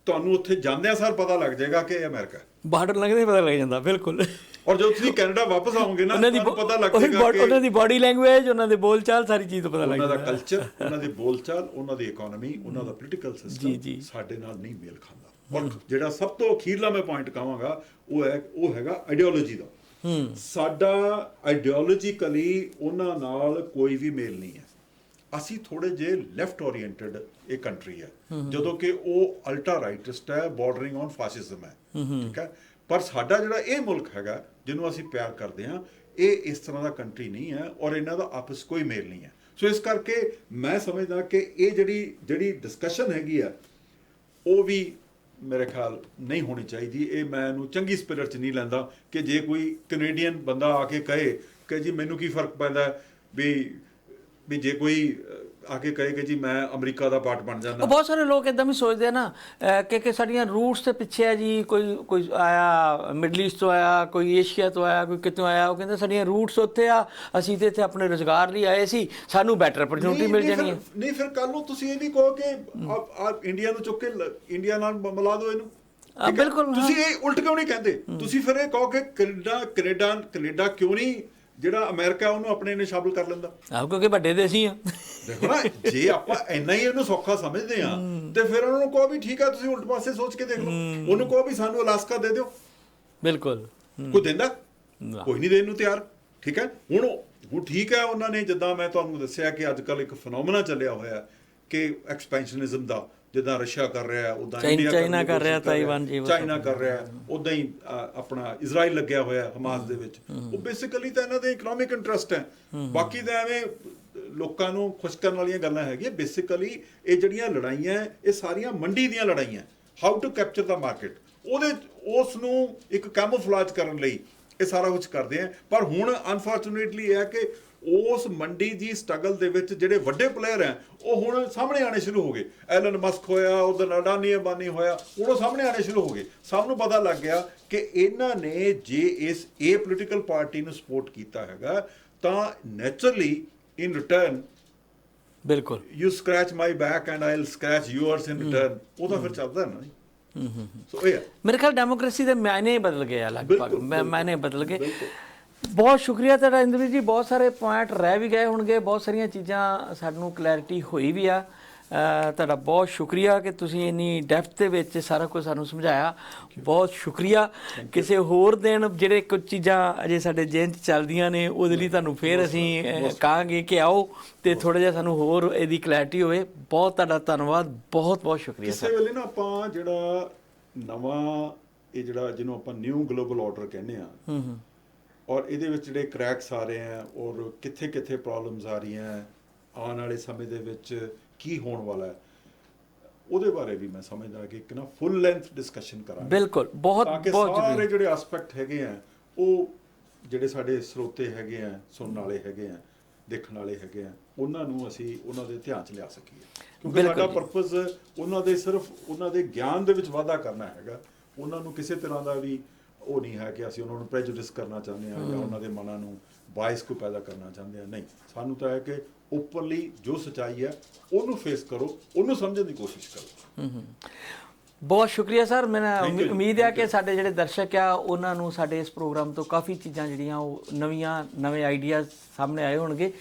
ਤੁਹਾਨੂੰ ਉੱਥੇ ਜਾਂਦਿਆਂ ਸਾਰ ਪਤਾ ਲੱਗ ਜਾਏਗਾ ਕਿ ਇਹ ਅਮਰੀਕਾ ਬਾਰਡਰ ਲੰਘਦੇ ਪਤਾ ਲੱਗ ਜਾਂਦਾ ਬਿਲਕੁਲ। ਔਰ ਜਦੋਂ ਤੁਸੀਂ ਕੈਨੇਡਾ ਵਾਪਸ ਆਓਗੇ ਨਾ ਤੁਹਾਨੂੰ ਪਤਾ ਲੱਗ ਜਾਏਗਾ ਬੋ- ਉਹਨਾਂ ਕਿ ਦੀ ਬਾਡੀ ਲੈਂਗੁਏਜ ਉਹਨਾਂ ਦੇ ਬੋਲਚਾਲ ਸਾਰੀ ਚੀਜ਼ ਤੋਂ ਪਤਾ ਲੱਗ ਉਹਨਾਂ ਦਾ ਜਾਂਦਾ। ਕਲਚਰ ਉਹਨਾਂ ਦੀ ਬੋਲਚਾਲ ਉਹਨਾਂ ਦੀ ਇਕਨੋਮੀ ਉਹਨਾਂ ਦਾ ਪੋਲੀਟੀਕਲ ਸਿਸਟਮ। ਸਾਡੇ ਨਾਲ ਨਹੀਂ ਮੇਲ ਖਾਂਦਾ। ਔਰ ਜਿਹੜਾ ਸਭ ਤੋਂ ਅਖੀਰਲਾ ਮੈਂ ਪੁਆਇੰਟ ਕਹਾਂਗਾ ਉਹ ਹੈ ਉਹ ਹੈਗਾ ਆਈਡੀਓਲੋਜੀ ਦਾ। ਸਾਡਾ ਆਈਡੀਓਲੋਜੀਕਲੀ ਉਹਨਾਂ ਨਾਲ ਕੋਈ ਵੀ ਮੇਲ ਨਹੀਂ ਹੈ। ਅਸੀਂ ਥੋੜੇ ਜੇ ਲੈਫਟ ਓਰੀਐਂਟਡ ਇਹ ਕੰਟਰੀ ਹੈ। ਜਦੋਂ ਕਿ ਉਹ ਅਲਟਾ ਰਾਈਟਿਸਟ ਹੈ ਬਾਰਡਰਿੰਗ ਔਨ ਫਾਸਿਜ਼ਮ ਹੈ। ਠੀਕ ਹੈ? ਪਰ ਸਾਡਾ ਜਿਹੜਾ ਇਹ ਮੁਲਕ ਹੈਗਾ, ਜਿਹਨੂੰ ਅਸੀਂ ਪਿਆਰ ਕਰਦੇ ਹਾਂ, ਇਹ ਇਸ ਤਰ੍ਹਾਂ ਦਾ ਕੰਟਰੀ ਨਹੀਂ ਹੈ ਔਰ ਇਹਨਾਂ ਦਾ ਆਪਸ ਕੋਈ ਮੇਲ ਨਹੀਂ ਹੈ। ਸੋ ਇਸ ਕਰਕੇ ਮੈਂ ਸਮਝਦਾ ਕਿ ਇਹ ਜਿਹੜੀ ਜਿਹੜੀ ਡਿਸਕਸ਼ਨ ਹੈਗੀ ਆ ਉਹ ਵੀ ਮੇਰੇ ਖਿਆਲ ਨਹੀਂ ਹੋਣੀ ਚਾਹੀਦੀ। ਇਹ ਮੈਂ ਇਹਨੂੰ ਚੰਗੀ ਸਪਿਰਿਟ 'ਚ ਨਹੀਂ ਲੈਂਦਾ ਕਿ ਜੇ ਕੋਈ ਕੈਨੇਡੀਅਨ ਬੰਦਾ ਆ ਕੇ ਕਹੇ ਕਿ ਜੀ ਮੈਨੂੰ ਕੀ ਫ਼ਰਕ ਪੈਂਦਾ ਵੀ ਵੀ ਜੇ ਕੋਈ ਆ ਕੇ ਕਹੇ ਕਿ ਜੀ ਮੈਂ ਅਮਰੀਕਾ ਦਾ ਪਾਰਟ ਬਣ ਉਹ ਜਾਂਦਾ ਬਹੁਤ ਸਾਰੇ ਲੋਕ ਇਦਾਂ ਵੀ ਸੋਚਦੇ ਆ ਨਾ ਅਹ, ਕਿ ਕਿ ਸਾਡੀਆਂ ਰੂਟਸ ਤੇ ਪਿੱਛੇ ਆ ਜੀ ਕੋਈ ਕੋਈ ਆਇਆ ਮਿਡਲ ਈਸਟ ਤੋਂ ਆਇਆ ਕੋਈ ਏਸ਼ੀਆ ਤੋਂ ਆਇਆ ਕੋਈ ਕਿਤੋਂ ਆਇਆ ਉਹ ਕਹਿੰਦੇ ਸਾਡੀਆਂ ਰੂਟਸ ਉੱਥੇ ਆ ਅਸੀਂ ਤੇ ਇੱਥੇ ਆਪਣੇ ਰੋਜ਼ਗਾਰ ਲਈ ਆਏ ਸੀ ਸਾਨੂੰ ਬੈਟਰ ਅਪਰਚੂਨਿਟੀ ਨਹੀਂ, ਮਿਲ ਨਹੀਂ ਜਾਣੀ ਹੈ ਫਿਰ- ਨਹੀਂ ਫਿਰ ਕੱਲ ਨੂੰ ਤੁਸੀਂ ਇਹ ਨਹੀਂ ਕਹੋ ਕਿ ਆ ਇੰਡੀਆ ਨੂੰ ਚੁੱਕ ਕੇ ਲ- ਇੰਡੀਆ ਨਾਲ ਮ- ਮਿਲਾ ਦਿਓ ਇਹਨੂੰ। ਆ, ਠੀਕ ਹੈ? ਬਿਲਕੁਲ, ਹਾਂ। ਤੁਸੀਂ ਇਹ ਉਲਟ ਕਿਉਂ ਨਹੀਂ ਕਹਿੰਦੇ? ਤੁਸੀਂ ਫਿਰ ਇਹ ਕਹੋ ਕਿ ਕੈਨੇਡਾ ਕੈਨੇਡਾ ਕੈਨੇਡਾ ਕਿਉਂ ਨਹੀਂ ਜਿਹੜਾ ਅਮਰੀਕਾ ਉਹਨੂੰ ਆਪਣੇ ਨੇ ਸ਼ਾਮਲ ਕਰ ਲੈਂਦਾ। ਆਹ ਕਿਉਂਕਿ ਵੱਡੇ ਦੇਸੀ ਆ। ਦੇਖੋ ਨਾ ਜੇ ਆਪਾਂ ਇੰਨਾ ਹੀ ਇਹਨੂੰ ਸੌਖਾ ਸਮਝਦੇ ਆ ਤੇ ਫਿਰ ਉਹਨਾਂ ਨੂੰ ਕਹੋ ਵੀ ਠੀਕ ਆ ਤੁਸੀਂ ਉਲਟ ਪਾਸੇ ਸੋਚ ਕੇ ਦੇਖ ਲਓ। ਉਹਨੂੰ ਕਹੋ ਵੀ ਸਾਨੂੰ ਅਲਾਸਕਾ ਦੇ ਦਿਓ। ਬਿਲਕੁਲ। ਕੋਈ ਦਿੰਦਾ। ਕੋਈ ਨਹੀਂ ਦੇਣ ਨੂੰ ਤਿਆਰ। ਠੀਕ ਹੈ? ਹੁਣ ਉਹ- ਠੀਕ ਹੈ ਉਹਨਾਂ ਨੇ ਜਿੱਦਾਂ ਮੈਂ ਤੁਹਾਨੂੰ ਦੱਸਿਆ ਕਿ ਅੱਜ ਕੱਲ ਇੱਕ ਫੀਨੋਮੀਨਾ ਚੱਲਿਆ ਹੋਇਆ ਕਿ ਐਕਸਪੈਂਸ਼ਨਿਜ਼ਮ ਦਾ। ਜਿੱਦਾਂ ਰਸ਼ੀਆ ਕਰ ਰਿਹਾ ਉਦਾਂ ਇੰਡੀਆ ਚਾਈਨਾ ਕਰ ਰਿਹਾ, ਤਾਈਵਾਨ ਜੀ, ਚਾਈਨਾ ਕਰ ਰਿਹਾ ਉਦਾਂ ਹੀ ਆਪਣਾ ਇਜ਼ਰਾਈਲ ਲੱਗਿਆ ਹੋਇਆ ਹਮਾਸ ਦੇ ਵਿੱਚ। ਉਹ ਬੇਸਿਕਲੀ ਤਾਂ ਇਹਨਾਂ ਦੇ ਇਕਨੋਮਿਕ ਇੰਟਰਸਟ ਹੈ। ਬਾਕੀ ਤਾਂ ਐਵੇਂ ਲੋਕਾਂ ਨੂੰ ਖੁਸ਼ ਕਰਨ ਵਾਲੀਆਂ ਗੱਲਾਂ ਹੈਗੀਆਂ। ਬੇਸਿਕਲੀ ਇਹ ਜਿਹੜੀਆਂ ਲੜਾਈਆਂ ਇਹ ਸਾਰੀਆਂ ਮੰਡੀ ਦੀਆਂ ਲੜਾਈਆਂ ਹਾਊ ਟੂ ਕੈਪਚਰ ਦਾ ਮਾਰਕੀਟ ਉਹਦੇ ਉਸ ਨੂੰ ਇੱਕ ਕੈਮੋਫਲਾਜ ਕਰਨ ਲਈ ਇਹ ਸਾਰਾ ਕੁਝ ਕਰਦੇ ਆ ਪਰ ਹੁਣ ਅਨਫੋਰਚੂਨੇਟਲੀ ਇਹ ਹੈ ਕਿ ਉਸ ਮੰਡੀ ਦੀ ਸਟਰਗਲ ਦੇ ਵਿੱਚ ਜਿਹੜੇ ਵੱਡੇ ਪਲੇਅਰ ਆ ਉਹ ਹੁਣ ਸਾਹਮਣੇ ਆਣੇ ਸ਼ੁਰੂ ਹੋ ਗਏ। ਐਲਨ ਮਸਕ ਹੋਇਆ ਉਧਰ ਅਡਾਨੀ ਅੰਬਾਨੀ ਹੋਇਆ ਉਹ ਸਾਹਮਣੇ ਆਣੇ ਸ਼ੁਰੂ ਹੋ ਗਏ। ਸਭ ਨੂੰ ਪਤਾ ਲੱਗ ਗਿਆ ਕਿ ਇਹਨਾਂ ਨੇ ਜੇ ਇਸ ਇਹ ਪੋਲੀਟੀਕਲ ਪਾਰਟੀ ਨੂੰ ਸਪੋਰਟ ਕੀਤਾ ਹੈਗਾ ਤਾਂ ਨੇਚਰਲੀ ਇਨ ਰਿਟਰਨ ਬਿਲਕੁਲ। You scratch my back and I'll scratch yours in return ਉਹ ਤਾਂ ਫਿਰ ਚੱਲਦਾ ਹੈ ਨਾ ਸੋ ਇਹ ਮੇਰੇ ਖਿਆਲ ਡੈਮੋਕ੍ਰੇਸੀ ਦੇ ਮਾਇਨੇ ਹੀ ਬਦਲ ਗਏ ਆ ਲਗਭਗ। ਮਾਇਨੇ ਬਦਲ ਗਏ। ਬਿਲਕੁਲ। ਬਹੁਤ ਸ਼ੁਕਰੀਆ ਤੁਹਾਡਾ ਇੰਦਰਜੀਤ ਜੀ ਬਹੁਤ ਸਾਰੇ ਪੁਆਇੰਟ ਰਹਿ ਵੀ ਗਏ ਹੋਣਗੇ ਬਹੁਤ ਸਾਰੀਆਂ ਚੀਜ਼ਾਂ ਸਾਨੂੰ ਕਲੈਰਿਟੀ ਹੋਈ ਵੀ ਆ। ਤੁਹਾਡਾ ਬਹੁਤ ਸ਼ੁਕਰੀਆ ਕਿ ਤੁਸੀਂ ਇੰਨੀ ਡੈਪਥ ਦੇ ਵਿੱਚ ਸਾਰਾ ਕੁਝ ਸਾਨੂੰ ਸਮਝਾਇਆ। ਬਹੁਤ ਸ਼ੁਕਰੀਆ। ਕਿਸੇ ਹੋਰ ਦਿਨ ਜਿਹੜੇ ਕੁਝ ਚੀਜ਼ਾਂ ਅਜੇ ਸਾਡੇ ਜੇਨ ਚ ਚੱਲਦੀਆਂ ਨੇ ਉਹਦੇ ਲਈ ਤੁਹਾਨੂੰ ਫੇਰ ਅਸੀਂ ਕਹਾਂਗੇ ਕਿ ਆਓ ਤੇ ਥੋੜਾ ਜਿਹਾ ਸਾਨੂੰ ਹੋਰ ਇਹਦੀ ਕਲੈਰਿਟੀ ਹੋਵੇ। ਬਹੁਤ ਤੁਹਾਡਾ ਧੰਨਵਾਦ। ਬਹੁਤ ਬਹੁਤ ਸ਼ੁਕਰੀਆ ਕਿਸੇ ਵੇਲੇ ਨਾ ਆਪਾਂ ਜਿਹੜਾ ਨਵਾਂ ਇਹ ਜਿਹੜਾ ਜਿਹਨੂੰ ਆਪਾਂ ਨਿਊ ਗਲੋਬਲ ਆਰਡਰ ਕਹਿੰਦੇ ਆ ਹੂੰ ਹੂੰ। ਔਰ ਇਹਦੇ ਵਿੱਚ ਜਿਹੜੇ ਕ੍ਰੈਕਸ ਆ ਰਹੇ ਆ ਔਰ ਕਿੱਥੇ ਕਿੱਥੇ ਪ੍ਰੋਬਲਮਸ ਆ ਰਹੀਆਂ ਆਉਣ ਵਾਲੇ ਸਮੇਂ ਦੇ ਵਿੱਚ ਕੀ ਹੋਣ ਵਾਲਾ ਹੈ ਉਹਦੇ ਬਾਰੇ ਵੀ ਮੈਂ ਸਮਝਦਾ ਕਿ ਇੱਕ ਨਾ ਫੁੱਲ ਲੈਂਥ ਡਿਸਕਸ਼ਨ ਕਰਾਂਗੇ। ਬਿਲਕੁਲ ਬਹੁਤ ਬਹੁਤ ਸਾਰੇ ਜਿਹੜੇ ਐਸਪੈਕਟ ਹੈਗੇ ਆ ਉਹ ਜਿਹੜੇ ਸਾਡੇ ਸਰੋਤੇ ਹੈਗੇ ਆ ਸੁਣਨ ਵਾਲੇ ਹੈਗੇ ਆ ਦੇਖਣ ਵਾਲੇ ਹੈਗੇ ਆ ਉਹਨਾਂ ਨੂੰ ਅਸੀਂ ਉਹਨਾਂ ਦੇ ਧਿਆਨ 'ਚ ਲਿਆ ਸਕੀਏ। ਕਿਉਂਕਿ ਸਾਡਾ। ਪਰਪਸ ਉਹਨਾਂ ਦੇ ਸਿਰਫ ਉਹਨਾਂ ਦੇ ਗਿਆਨ ਦੇ ਵਿੱਚ ਵਾਧਾ ਕਰਨਾ ਹੈਗਾ ਉਹਨਾਂ ਨੂੰ ਕਿਸੇ ਤਰ੍ਹਾਂ ਦਾ ਵੀ ਉਹ ਨਹੀਂ ਹੈ ਕਿ ਅਸੀਂ ਉਹਨਾਂ ਨੂੰ ਪ੍ਰੈਜੁਡਿਸ ਕਰਨਾ ਚਾਹੁੰਦੇ ਹਾਂ ਜਾਂ ਉਹਨਾਂ ਦੇ ਮਨਾਂ ਨੂੰ ਬਾਇਸ ਕੋ ਪੈਦਾ ਕਰਨਾ ਚਾਹੁੰਦੇ ਹਾਂ ਨਹੀਂ। ਸਾਨੂੰ ਤਾਂ ਹੈ ਕਿ ਓਪਨਲੀ ਜੋ ਸਚਾਈ ਹੈ ਉਹਨੂੰ ਫੇਸ ਕਰੋ ਉਹਨੂੰ ਸਮਝਣ ਦੀ ਕੋਸ਼ਿਸ਼ ਕਰੋ। ਬਹੁਤ ਸ਼ੁਕਰੀਆ ਸਰ। ਮੈਂ ਉਮੀਦ ਹੈ ਕਿ. ਸਾਡੇ ਜਿਹੜੇ ਦਰਸ਼ਕ ਆ ਉਹਨਾਂ ਨੂੰ ਸਾਡੇ ਇਸ ਪ੍ਰੋਗਰਾਮ ਤੋਂ ਕਾਫੀ ਚੀਜ਼ਾਂ ਜਿਹੜੀਆਂ ਉਹ ਨਵੀਆਂ ਨਵੇਂ ਆਈਡੀਆਜ਼ ਸਾਹਮਣੇ ਆਏ ਹੋਣਗੇ।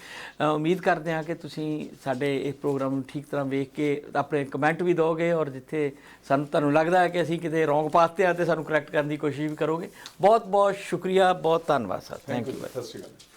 ਉਮੀਦ ਕਰਦੇ ਹਾਂ ਕਿ ਤੁਸੀਂ ਸਾਡੇ ਇਸ ਪ੍ਰੋਗਰਾਮ ਨੂੰ ਠੀਕ ਤਰ੍ਹਾਂ ਵੇਖ ਕੇ ਆਪਣੇ ਕਮੈਂਟ ਵੀ ਦਿਓਗੇ ਔਰ ਜਿੱਥੇ ਸਾਨੂੰ ਤੁਹਾਨੂੰ ਲੱਗਦਾ ਹੈ ਕਿ ਅਸੀਂ ਕਿਤੇ ਰੋਂਗ ਪਾਥ ਤੇ ਆ ਤੇ ਸਾਨੂੰ ਕਰੈਕਟ ਕਰਨ ਦੀ ਕੋਸ਼ਿਸ਼ ਵੀ ਕਰੋਗੇ। ਬਹੁਤ ਬਹੁਤ ਸ਼ੁਕਰੀਆ ਬਹੁਤ ਧੰਨਵਾਦ ਸਰ। ਥੈਂਕ ਯੂ ਸਤਿ ਸ਼੍ਰੀ ਅਕਾਲ।